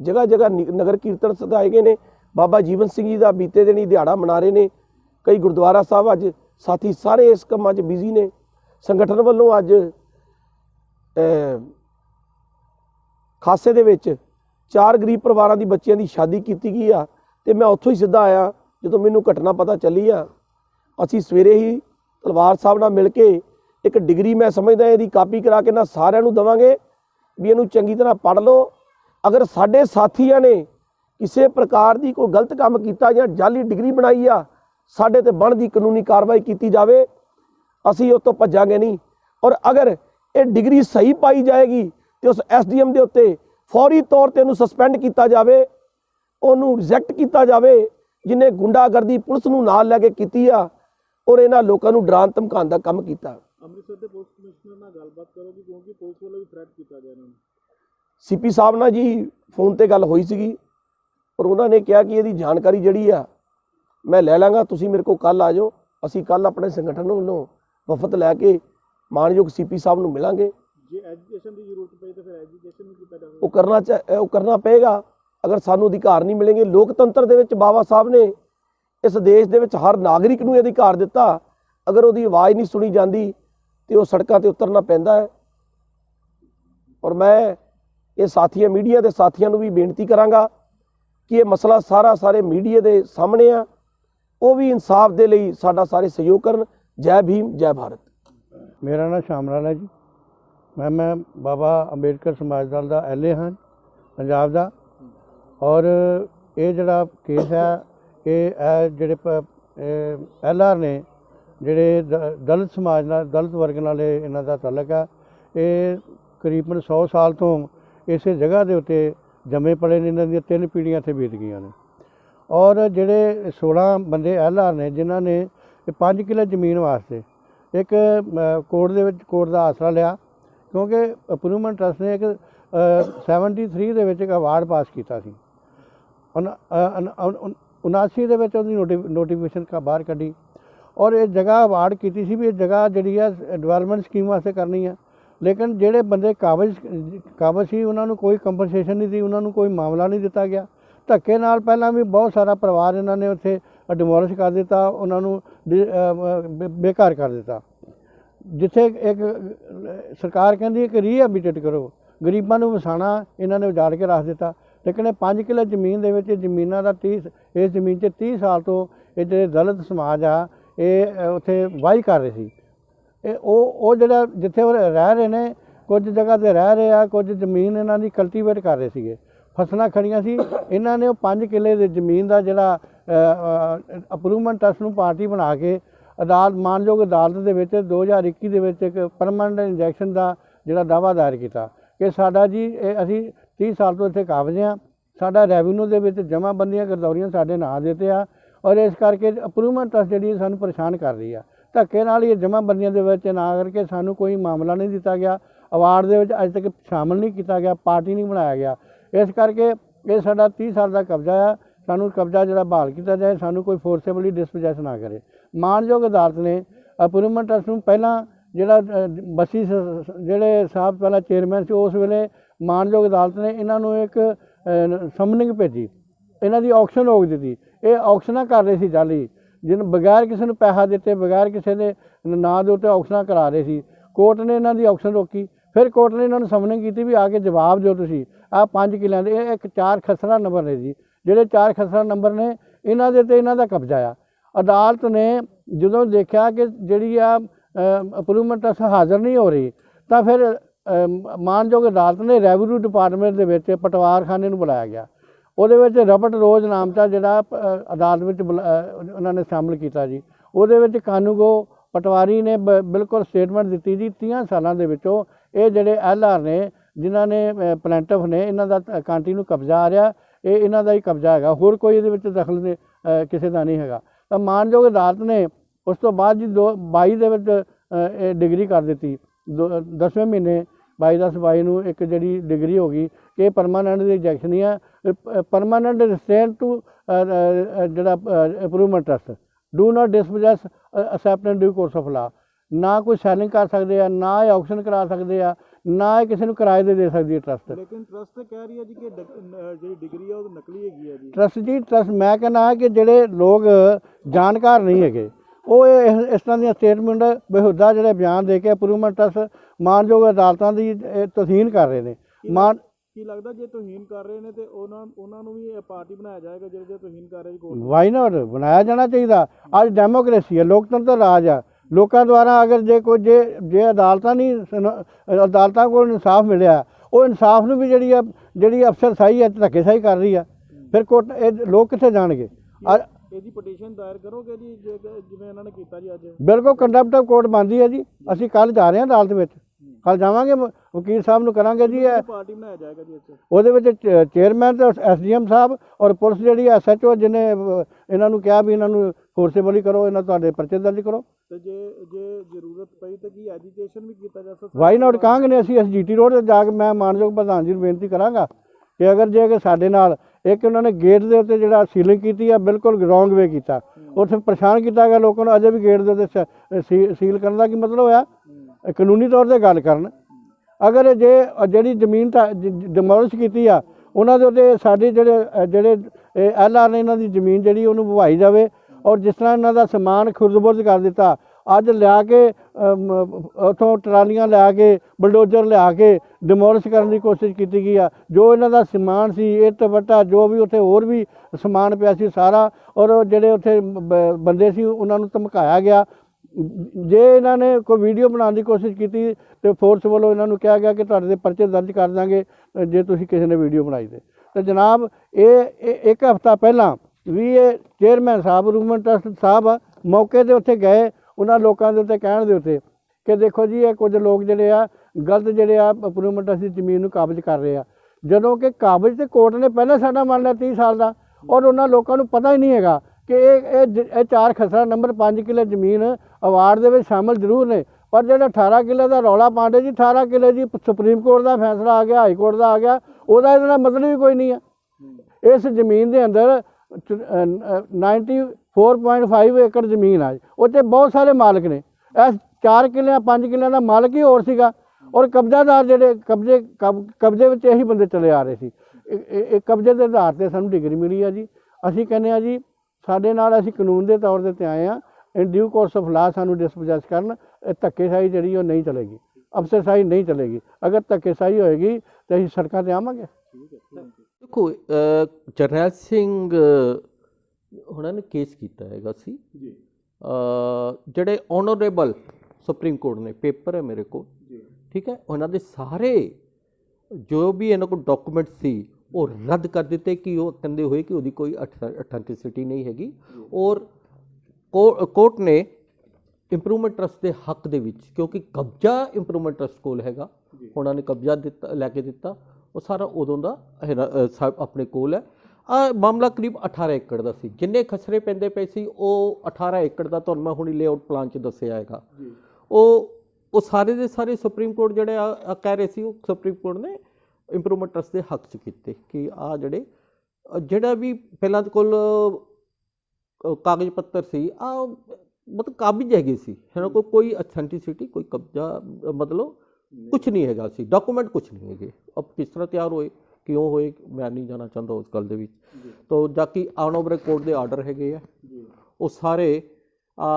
ਜਗ੍ਹਾ ਜਗ੍ਹਾ ਨਿ- ਨਗਰ ਕੀਰਤਨ ਸਦਾਏ ਗਏ ਨੇ। ਬਾਬਾ ਜੀਵਨ ਸਿੰਘ ਜੀ ਦਾ ਬੀਤੇ ਦਿਨੀ ਦਿਹਾੜਾ ਮਨਾ ਰਹੇ ਨੇ। ਕਈ ਗੁਰਦੁਆਰਾ ਸਾਹਿਬ ਅੱਜ ਸਾਥੀ ਸਾਰੇ ਇਸ ਕੰਮਾਂ 'ਚ ਬਿਜ਼ੀ ਨੇ। ਸੰਗਠਨ ਵੱਲੋਂ ਅੱਜ ਅਹ, ਖਾਸੇ ਦੇ ਵਿੱਚ ਚਾਰ ਗਰੀਬ ਪਰਿਵਾਰਾਂ ਦੀ ਬੱਚਿਆਂ ਦੀ ਸ਼ਾਦੀ ਕੀਤੀ ਗਈ ਆ ਤੇ ਮੈਂ ਉੱਥੋਂ ਹੀ ਸਿੱਧਾ ਆਇਆ ਜਦੋਂ ਮੈਨੂੰ ਘਟਨਾ ਪਤਾ ਚੱਲੀ ਆ। ਅਸੀਂ ਸਵੇਰੇ ਹੀ ਤਲਵਾਰ ਸਾਹਿਬ ਨਾਲ ਮਿਲ ਕੇ ਇੱਕ ਡਿਗਰੀ ਮੈਂ ਸਮਝਦਾ ਇਹਦੀ ਕਾਪੀ ਕਰਾ ਕੇ ਨਾ ਸਾਰਿਆਂ ਨੂੰ ਦਵਾਂਗੇ ਵੀ ਇਹਨੂੰ ਚੰਗੀ ਤਰ੍ਹਾਂ ਪੜ੍ਹ ਲਓ। ਅਗਰ ਸਾਡੇ ਸਾਥੀਆਂ ਨੇ ਕਿਸੇ ਪ੍ਰਕਾਰ ਦੀ ਕੋਈ ਗਲਤ ਕੰਮ ਕੀਤਾ ਜਾਂ ਜਾਲੀ ਡਿਗਰੀ ਬਣਾਈ ਆ, ਸਾਡੇ ਤੇ ਬਣਦੀ ਕਾਨੂੰਨੀ ਕਾਰਵਾਈ ਕੀਤੀ ਜਾਵੇ। ਅਸੀਂ ਉਹ ਤੋਂ ਭੱਜਾਂਗੇ ਨਹੀਂ। ਔਰ ਅਗਰ ਇਹ ਡਿਗਰੀ ਸਹੀ ਪਾਈ ਜਾਏਗੀ ਤੇ ਉਸ ਐਸਡੀਐਮ ਦੇ ਉੱਤੇ ਫੌਰੀ ਤੌਰ ਤੇ ਉਹਨੂੰ ਸਸਪੈਂਡ ਕੀਤਾ ਜਾਵੇ ਉਹਨੂੰ ਰਿਜੈਕਟ ਕੀਤਾ ਜਾਵੇ ਜਿਨੇ ਗੁੰਡਾਗਰਦੀ ਪੁਲਿਸ ਨੂੰ ਨਾਲ ਲੈ ਕੇ ਕੀਤੀ ਆ ਔਰ ਇਹਨਾਂ ਲੋਕਾਂ ਨੂੰ ਡਰਾਉਣ ਧਮਕਾਉਣ ਦਾ ਕੰਮ ਕੀਤਾ।
ਅੰਮ੍ਰਿਤਸਰ ਦੇ ਪੁਲਿਸ ਕਮਿਸ਼ਨਰ ਨਾਲ ਗੱਲਬਾਤ ਕਰੋਗੇ ਕਿਉਂਕਿ ਪੁਲਿਸ ਵੱਲੋਂ ਵੀ ਥ੍ਰੈਟ ਕੀਤਾ ਗਿਆ ਇਹਨਾਂ ਨੂੰ।
ਸੀਪੀ ਸਾਹਿਬ ਨਾਲ ਜੀ ਫੋਨ ਤੇ ਗੱਲ ਹੋਈ ਸੀਗੀ ਔਰ ਉਹਨਾਂ ਨੇ ਕਿਹਾ ਕਿ ਇਹਦੀ ਜਾਣਕਾਰੀ ਜਿਹੜੀ ਆ ਮੈਂ ਲੈ ਲਾਂਗਾ ਤੁਸੀਂ ਮੇਰੇ ਕੋਲ ਕੱਲ ਆ ਜਾਓ ਅਸੀਂ ਕੱਲ ਆਪਣੇ ਸੰਗਠਨ ਵੱਲੋਂ ਵਫਦ ਲੈ ਕੇ ਮਾਨਯੋਗ ਸੀਪੀ ਸਾਹਿਬ ਨੂੰ ਮਿਲਾਂਗੇ।
ਜੇ ਐਜੂਕੇਸ਼ਨ ਦੀ ਜ਼ਰੂਰਤ ਪਈ ਤਾਂ ਫਿਰ ਐਜੂਕੇਸ਼ਨ ਵੀ ਕੀਤਾ ਜਾ ਸਕਦਾ
ਉਹ ਕਰਨਾ ਚਾ- ਉਹ ਕਰਨਾ ਪਏਗਾ। ਅਗਰ ਸਾਨੂੰ ਅਧਿਕਾਰ ਨਹੀਂ ਮਿਲेंगे ਲੋਕਤੰਤਰ ਦੇ ਵਿੱਚ ਬਾਬਾ ਸਾਹਿਬ ਨੇ ਇਸ ਦੇਸ਼ ਦੇ ਵਿੱਚ ਹਰ ਨਾਗਰਿਕ ਨੂੰ ਇਹ ਅਧਿਕਾਰ ਦਿੱਤਾ। ਅਗਰ ਉਹਦੀ ਆਵਾਜ਼ ਨਹੀਂ ਸੁਣੀ ਜਾਂਦੀ ਤੇ ਉਹ ਸੜਕਾਂ ਤੇ ਉਤਰਨਾ ਪੈਂਦਾ ਹੈ। ਔਰ ਮੈਂ ਇਹ ਸਾਥੀਆਂ ਮੀਡੀਆ ਦੇ ਸਾਥੀਆਂ ਨੂੰ ਵੀ ਬੇਨਤੀ ਕਰਾਂਗਾ ਕਿ ਇਹ ਮਸਲਾ ਸਾਰਾ ਸਾਰੇ ਮੀਡੀਆ ਦੇ ਸਾਹਮਣੇ ਆ। ਉਹ ਵੀ ਇਨਸਾਫ ਦੇ ਲਈ ਸਾਡਾ ਸਾਰੇ ਸਹਿਯੋਗ ਕਰਨ। ਜੈ ਭੀਮ ਜੈ ਭਾਰਤ।
ਮੇਰਾ ਨਾਮ ਹੈ ਜੀ। ਮੈਂ ਮੈਂ ਬਾਬਾ ਅੰਬੇਡਕਰ ਸਮਾਜ ਦਲ ਦਾ ਐਲਏ ਹਾਂ, ਪੰਜਾਬ ਦਾ। ਔਰ ਇਹ ਜਿਹੜਾ ਕੇਸ ਹੈ, ਇਹ ਇਹ ਜਿਹੜੇ ਐਲਆਰ ਨੇ, ਜਿਹੜੇ ਦ- ਦਲਿਤ ਸਮਾਜ ਨਾਲ, ਦਲਿਤ ਵਰਗ ਨਾਲ ਇਹਨਾਂ ਦਾ ਤਾਲਕ ਹੈ। ਇਹ ਕਰੀਬਨ 100 ਸਾਲ ਤੋਂ ਇਸੇ ਜਗ੍ਹਾ ਦੇ ਉੱਤੇ ਜੰਮੇ ਪਲੇ ਨੇ, ਇਹਨਾਂ ਦੀਆਂ ਤਿੰਨ ਪੀੜ੍ਹੀਆਂ ਇੱਥੇ ਬੀਤ ਗਈਆਂ ਨੇ। ਔਰ ਜਿਹੜੇ 16 ਬੰਦੇ ਐਲਆਰ ਨੇ, ਜਿਨ੍ਹਾਂ ਨੇ ਇਹ 5 ਕਿੱਲੇ ਜ਼ਮੀਨ ਵਾਸਤੇ ਇੱਕ ਕੋਰਟ ਦੇ ਵਿੱਚ, ਕੋਰਟ ਦਾ ਆਸਰਾ ਲਿਆ। ਕਿਉਂਕਿ ਅਪਰੂਵਮੈਂਟ ਟਰਸਟ ਨੇ ਇੱਕ ਅ, 73 ਦੇ ਵਿੱਚ ਇੱਕ ਅਵਾਰਡ ਪਾਸ ਕੀਤਾ ਸੀ। ਉਨ- ਅ, 79 ਦੇ ਵਿੱਚ ਉਹਦੀ ਨੋਟੀਫਿਕੇਸ਼ਨ ਬਾਹਰ ਕੱਢੀ। ਔਰ ਇਹ ਜਗ੍ਹਾ ਅਵਾਰਡ ਕੀਤੀ ਸੀ ਵੀ ਇਹ ਜਗ੍ਹਾ ਜਿਹੜੀ ਹੈ ਡਿਵੈਲਪਮੈਂਟ ਸਕੀਮ ਵਾਸਤੇ ਕਰਨੀ ਹੈ ਲੇਕਿਨ ਜਿਹੜੇ ਬੰਦੇ ਕਾਬਜ਼ ਕਾਬਜ਼ ਸੀ ਉਹਨਾਂ ਨੂੰ ਕੋਈ ਕੰਪਨਸੇਸ਼ਨ ਨਹੀਂ ਸੀ ਉਹਨਾਂ ਨੂੰ ਕੋਈ ਮਾਮਲਾ ਨਹੀਂ ਦਿੱਤਾ ਗਿਆ। ਧੱਕੇ ਨਾਲ ਪਹਿਲਾਂ ਵੀ ਬਹੁਤ ਸਾਰਾ ਪਰਿਵਾਰ ਇਹਨਾਂ ਨੇ ਉੱਥੇ ਡਿਮੋਲਿਸ਼ ਕਰ ਦਿੱਤਾ ਉਹਨਾਂ ਨੂੰ ਬੇਕਾਰ ਕਰ ਦਿੱਤਾ। ਜਿੱਥੇ ਇੱਕ ਸਰਕਾਰ ਕਹਿੰਦੀ ਹੈ ਕਿ ਰੀਹੈਬਿਟੇਟ ਕਰੋ, ਗਰੀਬਾਂ ਨੂੰ ਵਸਾਣਾ ਇਹਨਾਂ ਨੇ ਉਜਾੜ ਕੇ ਰੱਖ ਦਿੱਤਾ। ਲੇਕਿਨ ਇਹ 5 ਕਿੱਲੇ ਜ਼ਮੀਨ ਦੇ ਵਿੱਚ, ਜ਼ਮੀਨਾਂ ਦਾ 30 ਇਸ ਜ਼ਮੀਨ 'ਚ 30 ਸਾਲ ਤੋਂ ਇਹ ਜਿਹੜੇ ਦਲਿਤ ਸਮਾਜ ਆ, ਇਹ ਉੱਥੇ ਵਾਹੀ ਕਰ ਰਹੇ ਸੀ। ਇਹ ਉਹ ਉਹ ਜਿਹੜਾ ਜਿੱਥੇ ਉਹ ਰਹਿ ਰਹੇ ਨੇ, ਕੁਝ ਜਗ੍ਹਾ ਤੇ ਰਹਿ ਰਹੇ ਆ, ਕੁਝ ਜ਼ਮੀਨ ਇਹਨਾਂ ਦੀ ਕਲਟੀਵੇਟ ਕਰ ਰਹੇ ਸੀਗੇ। ਫਸਲਾਂ ਖੜੀਆਂ ਸੀ, ਇਹਨਾਂ ਨੇ ਉਹ 5 ਕਿੱਲੇ ਦੇ ਜ਼ਮੀਨ ਦਾ ਜਿਹੜਾ ਅਪਰੂਵਮੈਂਟ ਟਰਸਟ ਨੂੰ ਪਾਰਟੀ ਬਣਾ ਕੇ ਅਦਾਲਤ ਮਾਨਯੋਗ ਅਦਾਲਤ ਦੇ ਵਿੱਚ 2021 ਦੇ ਵਿੱਚ ਇੱਕ ਪਰਮਨੈਂਟ ਇੰਜੈਕਸ਼ਨ ਦਾ ਜਿਹੜਾ ਦਾਅਵਾ ਦਾਇਰ ਕੀਤਾ। ਕਿ ਸਾਡਾ ਜੀ, ਇਹ ਅਸੀਂ 30 ਸਾਲ ਤੋਂ ਇੱਥੇ ਕਾਬਜ਼ ਹਾਂ। ਸਾਡਾ ਰੈਵਨਿਊ ਦੇ ਵਿੱਚ ਜਮ੍ਹਾਂਬੰਦੀਆਂ ਗਰਦੌਰੀਆਂ ਸਾਡੇ ਨਾਂ ਦਿੱਤੇ ਆ ਔਰ ਇਸ ਕਰਕੇ ਅਪਰੂਵਮੈਂਟ ਟਰਸਟ ਜਿਹੜੀ ਸਾਨੂੰ ਪਰੇਸ਼ਾਨ ਕਰ ਰਹੀ ਆ। ਧੱਕੇ ਨਾਲ ਹੀ ਇਹ ਜਮ੍ਹਾਂਬੰਦੀਆਂ ਦੇ ਵਿੱਚ ਨਾ ਕਰਕੇ ਸਾਨੂੰ ਕੋਈ ਮਾਮਲਾ ਨਹੀਂ ਦਿੱਤਾ ਗਿਆ। ਅਵਾਰਡ ਦੇ ਵਿੱਚ ਅਜੇ ਤੱਕ ਸ਼ਾਮਲ ਨਹੀਂ ਕੀਤਾ ਗਿਆ, ਪਾਰਟੀ ਨਹੀਂ ਬਣਾਇਆ ਗਿਆ। ਇਸ ਕਰਕੇ ਇਹ ਸਾਡਾ 30 ਸਾਲ ਦਾ ਕਬਜ਼ਾ ਆ। ਸਾਨੂੰ ਕਬਜ਼ਾ ਜਿਹੜਾ ਬਹਾਲ ਕੀਤਾ ਜਾਏ, ਸਾਨੂੰ ਕੋਈ ਫੋਰਸੇਬਲੀ ਡਿਸਪੋਜੈਸ ਨਾ ਕਰੇ। ਮਾਨਯੋਗ ਅਦਾਲਤ ਨੇ ਅਪਰੂਵਮੈਂਟ ਟਰਸਟ ਨੂੰ ਪਹਿਲਾਂ ਜਿਹੜਾ ਅ, ਬੱਸੀ ਸ- ਜਿਹੜੇ ਸਾਹਿਬ ਪਹਿਲਾਂ ਚੇਅਰਮੈਨ ਸੀ ਉਸ ਵੇਲੇ ਮਾਨਯੋਗ ਅਦਾਲਤ ਨੇ ਇਹਨਾਂ ਨੂੰ ਇੱਕ ਸਮਨਿੰਗ ਭੇਜੀ। ਇਹਨਾਂ ਦੀ ਆਕਸ਼ਨ ਰੋਕ ਦਿੱਤੀ। ਇਹ ਆਕਸ਼ਨਾਂ ਕਰ ਰਹੇ ਸੀ ਜਾਲੀ। ਜਿਨ ਬਗੈਰ ਕਿਸੇ ਨੂੰ ਪੈਸਾ ਦਿੱਤੇ ਬਗੈਰ ਕਿਸੇ ਦੇ ਨਾਂ ਦੇ ਉੱਤੇ ਆਕਸ਼ਨਾਂ ਕਰਾ ਰਹੇ ਸੀ। ਕੋਰਟ ਨੇ ਇਹਨਾਂ ਦੀ ਆਕਸ਼ਨ ਰੋਕੀ। ਫਿਰ ਕੋਰਟ ਨੇ ਇਹਨਾਂ ਨੂੰ ਸਮਨਿੰਗ ਕੀਤੀ ਵੀ ਆ ਕੇ ਜਵਾਬ ਦਿਓ ਤੁਸੀਂ। ਆਹ ਪੰਜ ਕਿੱਲਿਆਂ ਦੇ ਇਹ ਇੱਕ ਚਾਰ ਖਸਰਾ ਨੰਬਰ ਨੇ ਜੀ। ਜਿਹੜੇ ਚਾਰ ਖਸਰਾ ਨੰਬਰ ਨੇ ਇਹਨਾਂ ਦੇ ਤੇ ਇਹਨਾਂ ਦਾ ਕਬਜ਼ਾ ਆ। ਅਦਾਲਤ ਨੇ ਜਦੋਂ ਦੇਖਿਆ ਕਿ ਜਿਹੜੀ ਆ ਅਪਰੂਵਮੈਂਟ ਹਾਜ਼ਰ ਨਹੀਂ ਹੋ ਰਹੀ, ਤਾਂ ਫਿਰ ਮਾਨਯੋਗ ਅਦਾਲਤ ਨੇ ਰੈਵਨਿਊ ਡਿਪਾਰਟਮੈਂਟ ਦੇ ਵਿੱਚ ਪਟਵਾਰਖਾਨੇ ਨੂੰ ਬੁਲਾਇਆ ਗਿਆ। ਉਹਦੇ ਵਿੱਚ ਰਬਟ ਰੋਜ਼ ਨਾਮਤਾ ਜਿਹੜਾ ਅਦਾਲਤ ਵਿੱਚ ਬੁਲਾ- ਉਹਨਾਂ ਨੇ ਸ਼ਾਮਲ ਕੀਤਾ ਜੀ। ਉਹਦੇ ਵਿੱਚ ਕਾਨੂੰਗੋ ਪਟਵਾਰੀ ਨੇ ਬ- ਬਿਲਕੁਲ ਸਟੇਟਮੈਂਟ ਦਿੱਤੀ ਜੀ 30 ਸਾਲਾਂ ਦੇ ਵਿੱਚੋਂ ਇਹ ਜਿਹੜੇ ਐਲਆਰ ਨੇ, ਜਿਨ੍ਹਾਂ ਨੇ ਪਲੈਂਟਫ ਨੇ, ਇਹਨਾਂ ਦਾ ਤ- ਕਾਂਟੀ ਨੂੰ ਕਬਜ਼ਾ ਆ ਰਿਹਾ। ਇਹ ਇਹਨਾਂ ਦਾ ਹੀ ਕਬਜ਼ਾ ਹੈਗਾ, ਹੋਰ ਕੋਈ ਇਹਦੇ ਵਿੱਚ ਦਖਲ ਦੇ ਕਿਸੇ ਦਾ ਨਹੀਂ ਹੈਗਾ। ਤਾਂ ਮਾਨਯੋਗ ਅਦਾਲਤ ਨੇ ਉਸ ਤੋਂ ਬਾਅਦ ਜੀ ਦੋ 22 ਦੇ ਵਿੱਚ ਇਹ ਡਿਗਰੀ ਕਰ ਦਿੱਤੀ। 10ਵੇਂ ਮਹੀਨੇ 22 ਦਸ 22 ਨੂੰ ਇੱਕ ਜਿਹੜੀ ਡਿਗਰੀ ਹੋ ਗਈ, ਕਿ ਇਹ ਪਰਮਾਨੈਂਟ ਦੀ ਰਿਜੈਕਸ਼ਨ ਹੀ ਆ। ਪਰਮਾਨੈਂਟ ਰਿਸਟ੍ਰੇਨ ਟੂ ਜਿਹੜਾ improvement trust do not dispossess except in due course of law ਨਾ ਕੋਈ ਸੈਲਿੰਗ ਕਰ ਸਕਦੇ ਆ, ਨਾ ਇਹ ਆਕਸ਼ਨ ਕਰਾ ਸਕਦੇ ਆ। ਨਾ ਇਹ ਕਿਸੇ ਨੂੰ ਕਿਰਾਏ ਤੇ ਦੇ ਸਕਦੀ ਹੈ ਟਰਸਟ
ਲੇਕਿਨ ਟਰਸਟ ਕਹਿ ਰਹੀ ਹੈ ਜੀ ਕਿ ਡਿਗ- ਅਹ ਜਿਹੜੀ ਡਿਗਰੀ ਹੈ ਉਹ ਨਕਲੀ ਹੈਗੀ ਹੈ ਜੀ।
ਟਰਸਟ ਜੀ ਟਰਸਟ ਮੈਂ ਕਹਿੰਦਾ ਕਿ ਜਿਹੜੇ ਲੋਕ ਜਾਣਕਾਰ ਨਹੀਂ ਹੈਗੇ ਉਹ ਇਹ- ਇਸ ਤਰ੍ਹਾਂ ਦੀਆਂ ਸਟੇਟਮੈਂਟ ਬੇਹੁਦਾ ਜਿਹੜੇ ਬਿਆਨ ਦੇ ਕੇ ਅਪਰੂਵਮੈਂਟ ਟਰਸਟ ਮਾਨਯੋਗ ਅਦਾਲਤਾਂ ਦੀ ਇਹ ਤੋਹੀਨ ਕਰ ਰਹੇ ਨੇ। ਮਾਨ
ਕੀ ਲੱਗਦਾ ਜੇ ਤੋਹੀਨ ਕਰ ਰਹੇ ਨੇ ਤੇ ਉਹਨਾਂ ਉਹਨਾਂ ਨੂੰ ਵੀ ਇਹ ਪਾਰਟੀ ਬਣਾਇਆ ਜਾਏਗਾ ਜਿਹੜੇ ਜੇ ਤੋਹੀਨ ਕਰ ਰਹੇ ਜੀ ਕੋਰਟ
ਵਾਈ ਨਾਟ ਬਣਾਇਆ ਜਾਣਾ ਚਾਹੀਦਾ। ਅੱਜ ਡੈਮੋਕ੍ਰੇਸੀ ਹੈ ਲੋਕਤੰਤਰ ਰਾਜ ਆ। ਲੋਕਾਂ ਦੁਆਰਾ ਅਗਰ ਜੇ ਕੋਈ ਜੇ ਜੇ ਅਦਾਲਤਾਂ ਨਹੀਂ ਅਦਾਲਤਾਂ ਕੋਲ ਇਨਸਾਫ ਮਿਲਿਆ ਉਹ ਇਨਸਾਫ ਨੂੰ ਵੀ ਜਿਹੜੀ ਆ ਜਿਹੜੀ ਅਫਸਰ ਸਹੀ ਹੈ ਧੱਕੇਸ਼ਾਹੀ ਕਰ ਰਹੀ ਆ ਫਿਰ ਕੋਰਟ ਇਹ ਲੋਕ ਕਿੱਥੇ ਜਾਣਗੇ?
ਇਹਦੀ ਪਟੀਸ਼ਨ ਦਾਇਰ ਕਰੋਗੇ ਜੀ ਜਿਵੇਂ ਇਹਨਾਂ ਨੇ ਕੀਤਾ ਜੀ ਅੱਜ?
ਬਿਲਕੁਲ ਕੰਡੈਪਟ ਆਫ ਕੋਰਟ ਬਣਦੀ ਹੈ ਜੀ। ਅਸੀਂ ਕੱਲ ਜਾ ਰਹੇ ਹਾਂ ਅਦਾਲਤ ਵਿੱਚ। ਕੱਲ ਜਾਵਾਂਗੇ ਮ- ਵਕੀਲ ਸਾਹਿਬ ਨੂੰ ਕਰਾਂਗੇ ਜੀ ਇਹ
ਪਾਰਟੀ ਬਣਾਇਆ ਜਾਏਗਾ ਜੀ ਇੱਥੇ।
ਉਹਦੇ ਵਿੱਚ ਚ- ਚੇਅਰਮੈਨ ਤੇ ਐਸਡੀਐਮ ਸਾਹਿਬ ਔਰ ਪੁਲਿਸ ਜਿਹੜੀ ਐਸਐਚਓ ਜਿਹਨੇ ਅਹ, ਇਹਨਾਂ ਨੂੰ ਕਿਹਾ ਵੀ ਇਹਨਾਂ ਨੂੰ ਫੋਰਸੇਬਲੀ ਕਰੋ ਇਹਨਾਂ ਤੁਹਾਡੇ ਪਰਚੇ ਦਰਜ ਕਰੋ।
ਤੇ ਜੇ ਜੇ ਜ਼ਰੂਰਤ ਪਈ ਤਾਂ ਕੀ ਐਜੀਟੇਸ਼ਨ ਵੀ ਕੀਤਾ ਜਾ ਸਕਦਾ?
ਵਾਈ ਨਾਟ ਕਹਾਂਗੇ ਨੇ ਅਸੀਂ ਐਸਜੀਟੀ ਰੋਡ ਤੇ ਜਾ ਕੇ ਮੈਂ ਮਾਨਯੋਗ ਪ੍ਰਧਾਨ ਜੀ ਨੂੰ ਬੇਨਤੀ ਕਰਾਂਗਾ ਕਿ ਅਗਰ ਜੇ ਕਿ ਸਾਡੇ ਨਾਲ ਇੱਕ ਉਹਨਾਂ ਨੇ ਗੇਟ ਦੇ ਉੱਤੇ ਜਿਹੜਾ ਸੀਲਿੰਗ ਕੀਤੀ ਆ ਬਿਲਕੁਲ ਰੋਂਗ ਵੇ ਕੀਤਾ। ਉੱਥੇ ਪਰੇਸ਼ਾਨ ਕੀਤਾ ਗਿਆ ਲੋਕਾਂ ਨੂੰ ਅਜੇ ਵੀ ਗੇਟ ਦੇ ਉੱਤੇ ਸੀਲ ਕਰਨ ਦਾ ਕੀ ਮਤਲਬ ਹੋਇਆ? ਕਾਨੂੰਨੀ ਤੌਰ ਤੇ ਗੱਲ ਕਰਨ। ਅਗਰ ਜੇ ਜਿਹੜੀ ਜ਼ਮੀਨ ਤਾਂ ਡਿਮੋਲਿਸ਼ ਕੀਤੀ ਆ ਉਹਨਾਂ ਦੇ ਉੱਤੇ ਸਾਡੇ ਜਿਹੜੇ ਜਿਹੜੇ ਜਿਹੜੇ ਐਲਆਰ ਨੇ ਇਹਨਾਂ ਦੀ ਜ਼ਮੀਨ ਜਿਹੜੀ ਉਹਨੂੰ ਵਹਾਈ ਜਾਵੇ ਔਰ ਜਿਸ ਤਰ੍ਹਾਂ ਇਹਨਾਂ ਦਾ ਸਮਾਨ ਖੁਰਦਬੁਰਦ ਕਰ ਦਿੱਤਾ ਅੱਜ ਲਿਆ ਕੇ ਅਮ, ਉੱਥੋਂ ਟਰਾਲੀਆਂ ਲਿਆ ਕੇ ਬਲਡੋਜ਼ਰ ਲਿਆ ਕੇ ਡਿਮੋਲਿਸ਼ ਕਰਨ ਦੀ ਕੋਸ਼ਿਸ਼ ਕੀਤੀ ਗਈ ਆ। ਜੋ ਇਹਨਾਂ ਦਾ ਸਮਾਨ ਸੀ ਇਹ ਵੱਟਾ ਜੋ ਵੀ ਉੱਥੇ ਹੋਰ ਵੀ ਸਮਾਨ ਪਿਆ ਸੀ ਸਾਰਾ ਔਰ ਉਹ ਜਿਹੜੇ ਉੱਥੇ ਬ- ਬੰਦੇ ਸੀ ਉਹਨਾਂ ਨੂੰ ਧਮਕਾਇਆ ਗਿਆ। ਜੇ ਇਹਨਾਂ ਨੇ ਕੋਈ ਵੀਡੀਓ ਬਣਾਉਣ ਦੀ ਕੋਸ਼ਿਸ਼ ਕੀਤੀ ਤੇ ਫੋਰਸ ਵੱਲੋਂ ਇਹਨਾਂ ਨੂੰ ਕਿਹਾ ਗਿਆ ਕਿ ਤੁਹਾਡੇ ਦੇ ਪਰਚੇ ਦਰਜ ਕਰ ਦਾਂਗੇ ਜੇ ਤੁਸੀਂ ਕਿਸੇ ਨੇ ਵੀਡੀਓ ਬਣਾਈ ਤੇ। ਤੇ ਜਨਾਬ, ਇਹ ਇਹ, ਇੱਕ ਹਫ਼ਤਾ ਪਹਿਲਾਂ ਵੀ ਇਹ ਚੇਅਰਮੈਨ ਸਾਹਿਬ, ਰੂਮਨ ਟਰਸਟ ਸਾਹਿਬ ਮੌਕੇ ਦੇ ਉੱਤੇ ਗਏ, ਉਹਨਾਂ ਲੋਕਾਂ ਦੇ ਉੱਤੇ ਕਹਿਣ ਦੇ ਉੱਤੇ ਕਿ ਦੇਖੋ ਜੀ, ਇਹ ਕੁਝ ਲੋਕ ਜਿਹੜੇ ਆ, ਗਲਤ ਜਿਹੜੇ ਆ ਰੂਮਨ ਟਰਸਟ ਦੀ ਜ਼ਮੀਨ ਨੂੰ ਕਾਬਜ਼ ਕਰ ਰਹੇ ਆ। ਜਦੋਂ ਕਿ ਕਾਬਜ਼ ਤੇ ਕੋਰਟ ਨੇ ਪਹਿਲਾਂ ਸਾਡਾ ਮੰਨ ਲਿਆ 30 ਸਾਲ ਦਾ, ਔਰ ਉਹਨਾਂ ਲੋਕਾਂ ਨੂੰ ਪਤਾ ਹੀ ਨਹੀਂ ਹੈਗਾ ਕਿ ਇਹ ਇਹ ਜ- ਇਹ ਚਾਰ ਖਸਰਾ ਨੰਬਰ 5 ਕਿੱਲੇ ਜ਼ਮੀਨ ਅਵਾਰਡ ਦੇ ਵਿੱਚ ਸ਼ਾਮਲ ਜ਼ਰੂਰ ਨੇ। ਪਰ ਜਿਹੜਾ 18 ਕਿੱਲੇ ਦਾ ਰੌਲਾ ਪਾਉਂਦੇ ਜੀ 18 ਕਿੱਲੇ ਜੀ ਸੁਪਰੀਮ ਕੋਰਟ ਦਾ ਫੈਸਲਾ ਆ ਗਿਆ ਹਾਈ ਕੋਰਟ ਦਾ ਆ ਗਿਆ ਉਹਦਾ ਇਹਦਾ ਮਤਲਬ ਹੀ ਕੋਈ ਨਹੀਂ ਆ। ਇਸ ਜ਼ਮੀਨ ਦੇ ਅੰਦਰ ਚ- ਅ, ਅ, 94.5 ਏਕੜ ਜ਼ਮੀਨ ਆ। ਉੱਤੇ ਬਹੁਤ ਸਾਰੇ ਮਾਲਕ ਨੇ। ਇਸ 4 ਕਿੱਲਿਆਂ 5 ਕਿੱਲਿਆਂ ਦਾ ਮਾਲਕ ਹੀ ਹੋਰ ਸੀਗਾ। ਔਰ ਕਬਜ਼ਾਦਾਰ ਜਿਹੜੇ ਕਬਜ਼ੇ ਕਬ- ਕਬਜ਼ੇ ਵਿੱਚ ਇਹੀ ਬੰਦੇ ਚਲੇ ਆ ਰਹੇ ਸੀ। ਇਹ- ਇਹ ਇਹ ਕਬਜ਼ੇ ਦੇ ਆਧਾਰ ਤੇ ਸਾਨੂੰ ਡਿਗਰੀ ਮਿਲੀ ਆ ਜੀ। ਅਸੀਂ ਕਹਿੰਦੇ ਆ ਜੀ ਸਾਡੇ ਨਾਲ ਅਸੀਂ ਕਾਨੂੰਨ ਦੇ ਤੌਰ ਤੇ ਆਏ ਆ ਇਨ ਡਿਊ ਕੋਰਸ ਆਫ ਲਾ ਸਾਨੂੰ ਡਿਸਪੋਜੈਸ ਕਰਨ ਇਹ ਧੱਕੇਸ਼ਾਹੀ ਜਿਹੜੀ ਉਹ ਨਹੀਂ ਚਲੇਗੀ ਅਫਸਰਸ਼ਾਹੀ ਨਹੀਂ ਚਲੇਗੀ। ਅਗਰ ਧੱਕੇਸ਼ਾਹੀ ਹੋਏਗੀ ਤੇ ਅਸੀਂ ਸੜਕਾਂ ਤੇ ਆਵਾਂਗੇ।
ਦੇਖੋ ਜਰਨੈਲ ਸਿੰਘ ਉਹਨਾਂ ਨੇ ਕੇਸ ਕੀਤਾ ਹੈਗਾ ਸੀ।
ਜੀ।
ਜਿਹੜੇ ਆਨਰੇਬਲ ਸੁਪਰੀਮ ਕੋਰਟ ਨੇ ਪੇਪਰ ਹੈ ਮੇਰੇ ਕੋਲ।
ਜੀ।
ਠੀਕ ਹੈ ਉਹਨਾਂ ਦੇ ਸਾਰੇ ਜੋ ਵੀ ਇਹਨਾਂ ਕੋਲ ਡਾਕੂਮੈਂਟ ਸੀ ਉਹ ਰੱਦ ਕਰ ਦਿੱਤੇ ਕਿ ਉਹ ਕਹਿੰਦੇ ਹੋਏ ਕਿ ਉਹਦੀ ਕੋਈ ਅਥੈਂਟਿਸਿਟੀ ਨਹੀਂ ਹੈਗੀ। ਔਰ ਕੋਰਟ ਨੇ ਇੰਪਰੂਵਮੈਂਟ ਟਰਸਟ ਦੇ ਹੱਕ ਦੇ ਵਿੱਚ ਕਿਉਂਕਿ ਕਬਜ਼ਾ ਇੰਪਰੂਵਮੈਂਟ ਟਰਸਟ ਕੋਲ ਹੈਗਾ ਉਹਨਾਂ ਨੇ ਕਬਜ਼ਾ ਦਿੱਤਾ ਲੈ ਕੇ ਦਿੱਤਾ ਉਹ ਸਾਰਾ ਉਦੋਂ ਦਾ ਆਪਣੇ ਕੋਲ ਹੈ। ਆ ਮਾਮਲਾ ਕਰੀਬ 18 ਏਕੜ ਦਾ ਸੀ। ਜਿੰਨੇ ਖਸਰੇ ਪੈਂਦੇ ਪਏ ਸੀ ਉਹ 18 ਏਕੜ ਦਾ ਤੁਹਾਨੂੰ ਮੈਂ ਹੁਣੀ ਲੇਆਊਟ ਪਲਾਨ 'ਚ ਦੱਸਿਆ ਹੈਗਾ। ਉਹ ਉਹ ਸਾਰੇ ਦੇ ਸਾਰੇ ਸੁਪਰੀਮ ਕੋਰਟ ਜਿਹੜੇ ਆ ਕਹਿ ਰਹੇ ਸੀ ਉਹ ਸੁਪਰੀਮ ਕੋਰਟ ਨੇ ਇੰਪਰੂਵਮੈਂਟ ਟਰਸਟ ਦੇ ਹੱਕ 'ਚ ਕੀਤੇ ਕਿ ਆ ਜਿਹੜੇ ਜਿਹੜਾ ਵੀ ਪਹਿਲਾਂ ਕੋਲ ਕਾਗਜ਼ ਪੱਤਰ ਸੀ ਆ ਮਤਲਬ ਕਾਬਜ਼ ਹੈਗੇ ਸੀ। ਇਹਨਾਂ ਕੋਲ ਕੋਈ ਅਥੈਂਟਿਸਿਟੀ ਕੋਈ ਕਬਜ਼ਾ ਮਤਲਬ ਕੁਝ ਨਹੀਂ ਹੈਗਾ ਸੀ। ਡਾਕੂਮੈਂਟ ਕੁਝ ਨਹੀਂ ਹੈਗੇ। ਅਬ ਕਿਸ ਤਰ੍ਹਾਂ ਤਿਆਰ ਹੋਏ ਕਿਉਂ ਹੋਏ ਮੈਂ ਨਹੀਂ ਜਾਣਾ ਚਾਹੁੰਦਾ ਉਸ ਗੱਲ ਦੇ ਵਿੱਚ। ਤੋ ਜਾ ਕਿ ਆਨੋਬਰੇ ਕੋਰਟ ਦੇ ਆਰਡਰ ਹੈਗੇ ਆ। ਉਹ ਸਾਰੇ ਆ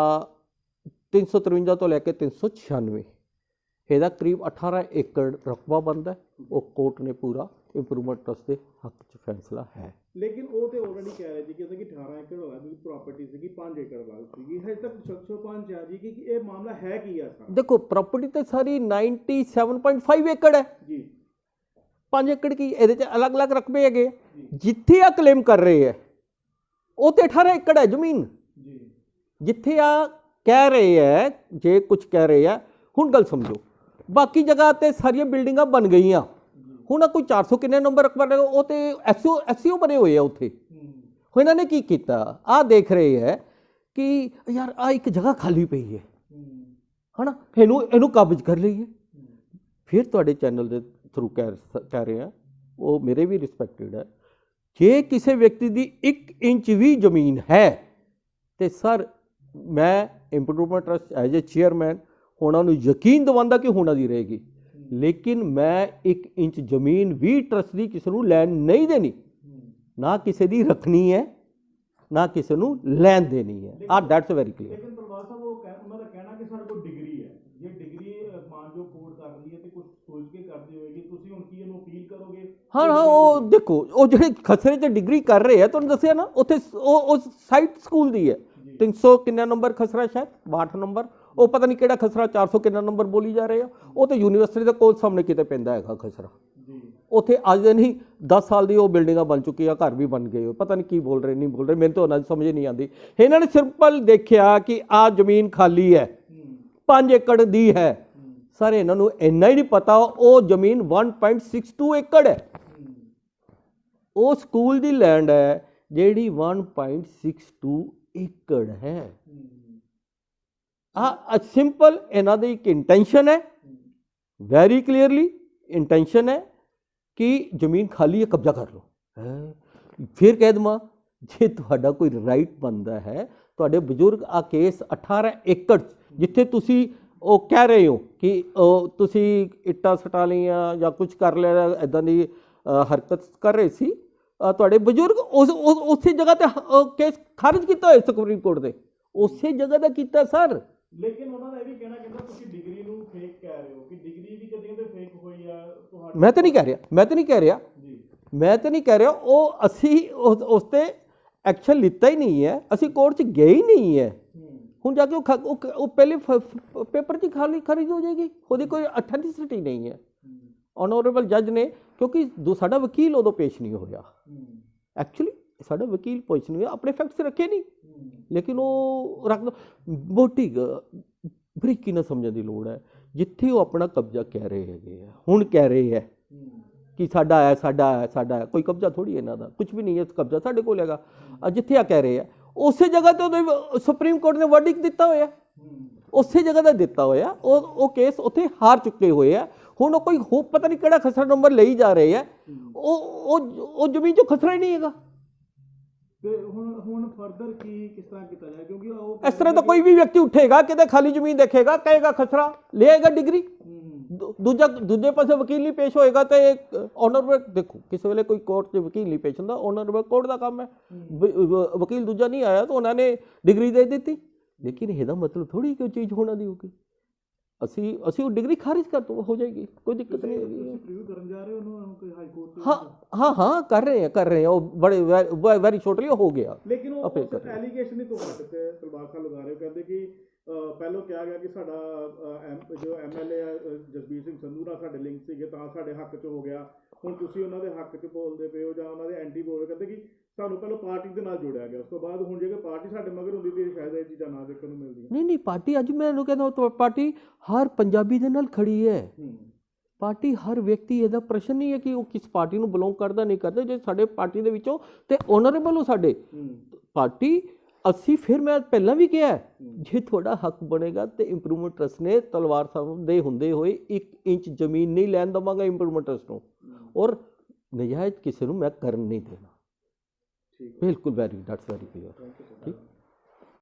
353 ਤੋਂ ਲੈ ਕੇ 396 ਇਹਦਾ ਕਰੀਬ 18 ਏਕੜ ਰਕਬਾ ਬਣਦਾ ਹੈ। ਉਹ ਕੋਰਟ ਨੇ ਪੂਰਾ ਇੰਪਰੂਵਮੈਂਟ ਟਰਸਟ ਦੇ ਹੱਕ 'ਚ ਫੈਸਲਾ ਹੈ।
ਲੇਕਿਨ ਉਹ ਤੇ ਆਲਰੇਡੀ ਕਹਿ ਰਹੇ ਜੀ ਕਿ ਉਹਦੇ ਕਿ 18 ਏਕੜ ਹੋਇਆ ਵੀ ਪ੍ਰਾਪਰਟੀ ਸੀਗੀ 5 ਏਕੜ ਵਾਲੀ ਸੀਗੀ। ਹਜੇ ਤੱਕ ਸ਼ਖਸੋ ਪੰਜ ਆ ਜੀ ਕਿ ਇਹ ਮਾਮਲਾ ਹੈ ਕੀ ਆ ਸਾਰਾ?
ਦੇਖੋ ਪ੍ਰਾਪਰਟੀ ਤੇ ਸਾਰੀ 97.5 ਏਕੜ ਹੈ।
ਜੀ।
5 ਏਕੜ ਕੀ ਇਹਦੇ 'ਚ ਅਲੱਗ-ਅਲੱਗ ਰਕਬੇ ਹੈਗੇ। ਜਿੱਥੇ ਆ ਕਲੇਮ ਕਰ ਰਹੇ ਹੈ ਉਹ ਤੇ 18 ਏਕੜ ਹੈ ਜ਼ਮੀਨ।
ਜੀ।
ਜਿੱਥੇ ਆ ਕਹਿ ਰਹੇ ਹੈ ਜੇ ਕੁਝ ਕਹਿ ਰਹੇ ਆ ਹੁਣ ਗੱਲ ਸਮਝੋ। ਬਾਕੀ ਜਗ੍ਹਾ ਤੇ ਸਾਰੀਆਂ ਬਿਲਡਿੰਗਾਂ ਬਣ ਗਈਆਂ। ਹੁਣ ਆ ਕੋਈ 400 ਕਿੰਨੇ ਨੰਬਰ ਰਕਬਾ ਲਗਾ ਉਹ ਤੇ ਐਸਓ ਐਸਓ ਬਣੇ ਹੋਏ ਆ ਉੱਥੇ। ਹੁਣ ਇਹਨਾਂ ਨੇ ਕੀ ਕੀਤਾ? ਆ ਦੇਖ ਰਹੇ ਹੈ ਕਿ ਯਾਰ ਆ ਇੱਕ ਜਗ੍ਹਾ ਖਾਲੀ ਪਈ ਹੈ। ਹਨਾ? ਇਹਨੂੰ ਇਹਨੂੰ ਕਾਬਜ਼ ਕਰ ਲਈਏ। ਫਿਰ ਤੁਹਾਡੇ ਚੈਨਲ ਦੇ ਥਰੂ ਕਹਿ ਸ- ਕਹਿ ਰਹੇ ਆ, ਉਹ ਮੇਰੇ ਵੀ ਰਿਸਪੈਕਟਡ ਹੈ। ਜੇ ਕਿਸੇ ਵਿਅਕਤੀ ਦੀ 1 ਇੰਚ ਵੀ ਜ਼ਮੀਨ ਹੈ, ਤੇ ਸਰ, ਮੈਂ improvement trust as a chairman ਉਹਨਾਂ ਨੂੰ ਯਕੀਨ ਦਿਵਾਉਂਦਾ ਕਿ ਹੋਣਾ ਦੀ ਰਹੇਗੀ ਲੇਕਿਨ ਮੈਂ 1 ਇੰਚ ਜ਼ਮੀਨ ਵੀ ਟਰਸਟ ਦੀ ਕਿਸੇ ਨੂੰ ਲੈਣ ਨਹੀਂ ਦੇਣੀ। ਨਾ ਕਿਸੇ ਦੀ ਰੱਖਣੀ ਹੈ ਨਾ ਕਿਸੇ ਨੂੰ ਲੈਣ ਦੇਣੀ ਹੈ। ਆ ਦੈਟਸ ਵੈਰੀ ਕਲੀਅਰ
ਲੇਕਿਨ ਪ੍ਰਵਾਸ ਸਾਹਿਬ ਉਹ ਉਹਨਾਂ ਦਾ ਕਹਿਣਾ ਕਿ ਸਾਡੇ ਕੋਲ ਡਿਗਰੀ ਹੈ। ਜੇ ਡਿਗਰੀ ਮਾਨਜੋ ਕੋਰਟ ਕਰ ਰਹੀ ਹੈ ਤੇ ਕੁਝ ਸੋਚ ਕੇ ਕਰਦੀ ਹੋਏਗੀ ਤੁਸੀਂ ਹੁਣ ਕੀ ਇਹਨੂੰ ਅਪੀਲ ਕਰੋਗੇ?
ਹਾਂ ਹਾਂ ਉਹ ਦੇਖੋ ਉਹ ਜਿਹੜੇ ਖਸਰੇ ਤੇ ਡਿਗਰੀ ਕਰ ਰਹੇ ਆ ਤੁਹਾਨੂੰ ਦੱਸਿਆ ਨਾ ਉੱਥੇ ਉਹ ਉਸ ਸਾਈਟ ਸਕੂਲ ਦੀ ਹੈ। 300 ਕਿੰਨਾ ਨੰਬਰ ਖਸਰਾ ਸ਼ਾਇਦ? 62 ਨੰਬਰ ਉਹ ਪਤਾ ਨਹੀਂ ਕਿਹੜਾ ਖਸਰਾ 400 ਕਿੰਨਾ ਨੰਬਰ ਬੋਲੀ ਜਾ ਰਹੇ ਆ। ਉਹ ਤੇ ਯੂਨੀਵਰਸਿਟੀ ਦੇ ਕੋਲ ਸਾਹਮਣੇ ਕਿਤੇ ਪੈਂਦਾ ਹੈਗਾ ਖਸਰਾ।
ਜੀ।
ਉੱਥੇ ਅੱਜ ਦੇ ਨਹੀਂ 10 ਸਾਲ ਦੀ ਉਹ ਬਿਲਡਿੰਗਾਂ ਬਣ ਚੁੱਕੀਆਂ ਘਰ ਵੀ ਬਣ ਗਏ। ਪਤਾ ਨਹੀਂ ਕੀ ਬੋਲ ਰਹੇ ਨਹੀਂ ਬੋਲ ਰਹੇ ਮੈਨੂੰ ਤਾਂ ਉਹਨਾਂ ਦੀ ਸਮਝ ਨਹੀਂ ਆਉਂਦੀ। ਇਹਨਾਂ ਨੇ ਸਿੰਪਲ ਦੇਖਿਆ ਕਿ ਆ ਜ਼ਮੀਨ ਖਾਲੀ ਹੈ 5 ਏਕੜ ਦੀ ਹੈ। ਸਰ ਇਹਨਾਂ ਨੂੰ ਇੰਨਾ ਹੀ ਨਹੀਂ ਪਤਾ ਉਹ ਜ਼ਮੀਨ 1.62 ਏਕੜ ਹੈ। ਉਹ ਸਕੂਲ ਦੀ ਲੈਂਡ ਹੈ ਜਿਹੜੀ 1.62 ਏਕੜ ਹੈ। ਆ ਸਿੰਪਲ ਇਹਨਾਂ ਦੀ ਇੱਕ ਇੰਟੈਂਸ਼ਨ ਹੈ। ਵੈਰੀ ਕਲੀਅਰਲੀ ਇੰਟੈਂਸ਼ਨ ਹੈ ਕਿ ਜ਼ਮੀਨ ਖਾਲੀ ਹੈ ਕਬਜ਼ਾ ਕਰ ਲਓ। ਫਿਰ ਕਹਿ ਦਵਾਂ ਜੇ ਤੁਹਾਡਾ ਕੋਈ ਰਾਈਟ ਬਣਦਾ ਹੈ ਤੁਹਾਡੇ ਬਜ਼ੁਰਗ ਆ ਕੇਸ 18 ਏਕੜ 'ਚ, ਜਿੱਥੇ ਤੁਸੀਂ ਉਹ ਕਹਿ ਰਹੇ ਹੋ ਕਿ ਤੁਸੀਂ ਇੱਟਾਂ ਸਟਾ ਲਈਆਂ ਜਾਂ ਕੁਝ ਕਰ ਲਿਆ ਇਦਾਂ ਦੀ ਹਰਕਤ ਕਰ ਰਹੇ ਸੀ ਤੁਹਾਡੇ ਬਜ਼ੁਰਗ ਉਸ ਉਸੇ ਜਗ੍ਹਾ ਤੇ ਕੇਸ ਖਾਰਜ ਕੀਤਾ ਹੋਇਆ ਸੁਪਰੀਮ ਕੋਰਟ ਦੇ। ਉਸੇ ਜਗ੍ਹਾ ਦਾ ਕੀਤਾ ਸਰ
ਲੇਕਿਨ ਉਹਨਾਂ ਦਾ ਇਹ ਵੀ ਕਹਿਣਾ ਕਹਿੰਦਾ ਤੁਸੀਂ ਡਿਗਰੀ ਨੂੰ ਫੇਕ ਕਹਿ ਰਹੇ ਹੋ ਕਿ ਡਿਗਰੀ ਵੀ ਕਦੇ ਕਦੇ ਫੇਕ ਹੋਈ ਆ ਤੁਹਾਡੀ
ਮੈਂ ਤਾਂ ਨਹੀਂ ਕਹਿ ਰਿਹਾ ਮੈਂ ਤਾਂ ਨਹੀਂ ਕਹਿ ਰਿਹਾ।
ਜੀ।
ਮੈਂ ਤਾਂ ਨਹੀਂ ਕਹਿ ਰਿਹਾ ਉਹ ਅਸੀਂ ਉਸ ਤੇ ਐਕਸ਼ਨ ਲਿੱਤਾ ਹੀ ਨਹੀਂ ਹੈ ਅਸੀਂ ਕੋਰਟ 'ਚ ਗਏ ਹੀ ਨਹੀਂ ਹੈ। ਹੁਣ ਜਾ ਕੇ ਉਹ ਉਹ ਪਹਿਲੇ ਪੇਪਰ 'ਚ ਖਾਲੀ ਖਰੀਦ ਹੋ ਜਾਏਗੀ ਉਹਦੀ ਕੋਈ ਅਥੈਂਟਿਸਿਟੀ ਨਹੀਂ ਹੈ। ਆਨਰੇਬਲ ਜੱਜ ਨੇ ਕਿਉਂਕਿ ਸਾਡਾ ਵਕੀਲ ਉਦੋਂ ਪੇਸ਼ ਨਹੀਂ ਹੋਇਆ। ਐਕਚੁਅਲੀ ਸਾਡਾ ਵਕੀਲ ਪੇਸ਼ ਨਹੀਂ ਹੋਇਆ ਆਪਣੇ ਫੈਕਟਸ ਰੱਖੇ ਨਹੀਂ। ਲੇਕਿਨ ਉਹ ਰੱਖ ਦੋ। ਮੋਟੀ ਬਰੀਕੀ ਨਾਲ ਸਮਝਣ ਦੀ ਲੋੜ ਹੈ। ਜਿੱਥੇ ਉਹ ਆਪਣਾ ਕਬਜ਼ਾ ਕਹਿ ਰਹੇ ਹੈਗੇ ਆ, ਹੁਣ ਕਹਿ ਰਹੇ ਹੈ ਕਿ ਸਾਡਾ ਹੈ ਸਾਡਾ ਹੈ ਸਾਡਾ ਹੈ। ਕੋਈ ਕਬਜ਼ਾ ਥੋੜੀ ਇਹਨਾਂ ਦਾ ਕੁਝ ਵੀ ਨਹੀਂ ਹੈ ਕਬਜ਼ਾ ਸਾਡੇ ਕੋਲ ਹੈਗਾ। ਜਿੱਥੇ ਆ ਕਹਿ ਰਹੇ ਆ, ਉਸੇ ਜਗ੍ਹਾ ਤੇ ਉਹਦੇ ਸੁਪਰੀਮ ਕੋਰਟ ਨੇ ਵਰਡਿਕ ਦਿੱਤਾ ਹੋਇਆ। ਉਸੇ ਜਗ੍ਹਾ ਦਾ ਦਿੱਤਾ ਹੋਇਆ। ਉਹ ਉਹ ਕੇਸ ਉੱਥੇ ਹਾਰ ਚੁੱਕੇ ਹੋਏ ਆ। ਹੁਣ ਉਹ ਕੋਈ ਹੋ ਪਤਾ ਨਹੀਂ ਕਿਹੜਾ ਖਸਰਾ ਨੰਬਰ ਲਈ ਜਾ ਰਹੇ ਆ। ਉਹ ਉਹ ਉਹ ਜ਼ਮੀਨ 'ਚੋਂ ਖਸਰਾ ਹੀ ਨਹੀਂ ਹੈਗਾ।
ਤੇ ਹੁਣ ਹੁਣ ਫਰਦਰ ਕੀ ਕਿਸ ਤਰ੍ਹਾਂ ਕੀਤਾ ਜਾਏ? ਕਿਉਂਕਿ ਉਹ
ਇਸ ਤਰ੍ਹਾਂ ਤਾਂ ਕੋਈ ਵੀ ਵਿਅਕਤੀ ਉੱਠੇਗਾ ਕਿਤੇ ਖਾਲੀ ਜ਼ਮੀਨ ਦੇਖੇਗਾ ਕਹੇਗਾ ਖਸਰਾ ਲਿਆਏਗਾ ਡਿਗਰੀ। ਦੂਜਾ ਦੂਜੇ ਪਾਸੇ ਵਕੀਲ ਨਹੀਂ ਪੇਸ਼ ਹੋਏਗਾ ਤੇ ਆਨਰੇਬਲ ਦੇਖੋ ਕਿਸੇ ਵੇਲੇ ਕੋਈ ਕੋਰਟ 'ਚ ਵਕੀਲ ਨਹੀਂ ਪੇਸ਼ ਹੁੰਦਾ ਆਨਰੇਬਲ ਕੋਰਟ ਦਾ ਕੰਮ ਹੈ। ਵਕੀਲ ਦੂਜਾ ਨਹੀਂ ਆਇਆ ਤਾਂ ਉਹਨਾਂ ਨੇ ਡਿਗਰੀ ਦੇ ਦਿੱਤੀ। ਲੇਕਿਨ ਇਹਦਾ ਮਤਲਬ ਥੋੜੀ ਕਿ ਉਹ ਚੀਜ਼ ਹੋਣਾ ਦੀ ਹੋਗੀ ਅਸੀਂ ਅਸੀਂ ਉਹ ਡਿਗਰੀ ਖਾਰਿਜ ਕਰ ਦੋ ਹੋ ਜਾਏਗੀ ਕੋਈ ਦਿੱਕਤ ਨਹੀਂ ਹੈਗੀ
ਤੁਸੀਂ ਪ੍ਰੀਵਿਊ ਕਰਨ ਜਾ ਰਹੇ ਹੋ ਉਹਨੂੰ ਕੋਈ ਹਾਈ ਕੋਰਟ
ਹਾਂ ਹਾਂ ਹਾਂ ਕਰ ਰਹੇ ਆ ਕਰ ਰਹੇ ਆ ਉਹ ਬੜੇ ਵੈਰੀ ਸ਼ੋਰਟਲੀ ਹੋ ਗਿਆ
ਲੇਕਿਨ ਉਹ। ਐਲੀਗੇਸ਼ਨ ਹੀ ਤੋਂ ਹਟ ਤੇ ਤਲਵਾਰ ਸਾਹਿਬ ਲਗਾ ਰਹੇ ਕਹਿੰਦੇ ਕਿ ਪਹਿਲੋਂ ਕਿਹਾ ਗਿਆ ਕਿ ਸਾਡਾ ਜੋ ਐਮਐਲਏ ਜਸਬੀਰ ਸਿੰਘ ਸੰਧੂ ਨਾਲ ਸਾਡੇ ਲਿੰਕ ਸੀਗੇ ਤਾਂ ਸਾਡੇ ਹੱਕ 'ਚ ਹੋ ਗਿਆ ਹੁਣ ਤੁਸੀਂ ਉਹਨਾਂ ਦੇ ਹੱਕ 'ਚ ਬੋਲਦੇ ਪਏ ਹੋ ਜਾਂ ਉਹਨਾਂ ਦੇ ਐਂਟੀ ਬੋਲ। ਕਹਿੰਦੇ ਕਿ ਸਾਨੂੰ ਪਹਿਲਾਂ ਪਾਰਟੀ ਦੇ ਨਾਲ ਜੋੜਿਆ ਗਿਆ। ਉਸ ਤੋਂ ਬਾਅਦ ਹੁਣ ਜੇਕਰ ਪਾਰਟੀ ਸਾਡੇ ਮਗਰ ਹੁੰਦੀ ਤੇ ਸ਼ਾਇਦ ਇਹ ਚੀਜ਼ਾਂ ਨਾ ਦੇਖਣ ਨੂੰ ਮਿਲਦੀਆਂ।
ਨਹੀਂ ਨਹੀਂ ਪਾਰਟੀ ਅੱਜ ਮੈਂ ਇਹਨੂੰ ਕਹਿੰਦਾ ਪਾਰਟੀ ਹਰ ਪੰਜਾਬੀ ਦੇ ਨਾਲ ਖੜੀ ਹੈ। ਪਾਰਟੀ ਹਰ ਵਿਅਕਤੀ ਇਹਦਾ ਪ੍ਰਸ਼ਨ ਨਹੀਂ ਹੈ ਕਿ ਉਹ ਕਿਸ ਪਾਰਟੀ ਨੂੰ ਬਿਲੋਂਗ ਕਰਦਾ ਨਹੀਂ ਕਰਦਾ। ਜੇ ਸਾਡੇ ਪਾਰਟੀ ਦੇ ਵਿੱਚੋਂ ਤੇ ਓਨਰੇਬਲ ਹੋ ਸਾਡੇ। ਪਾਰਟੀ ਅਸੀਂ ਫਿਰ ਮੈਂ ਪਹਿਲਾਂ ਵੀ ਕਿਹਾ ਜੇ ਤੁਹਾਡਾ ਹੱਕ ਬਣੇਗਾ ਤੇ ਇੰਪਰੂਵਮੈਂਟ ਟਰਸਟ ਨੇ ਤਲਵਾਰ ਸਾਹਿਬ ਦੇ ਹੁੰਦੇ ਹੋਏ 1 ਇੰਚ ਜ਼ਮੀਨ ਨਹੀਂ ਲੈਣ ਦਵਾਂਗਾ ਇੰਪਰੂਵਮੈਂਟ ਟਰਸਟ ਨੂੰ। ਔਰ ਨਜਾਇਜ਼ ਕਿਸੇ ਨੂੰ ਮੈਂ ਕਰਨ ਨਹੀਂ ਦੇਣਾ। ਬਿਲਕੁਲ ਵੈਰੀ ਦੈਟਸ ਵੈਰੀ ਕਲੀਅਰ ਠੀਕ?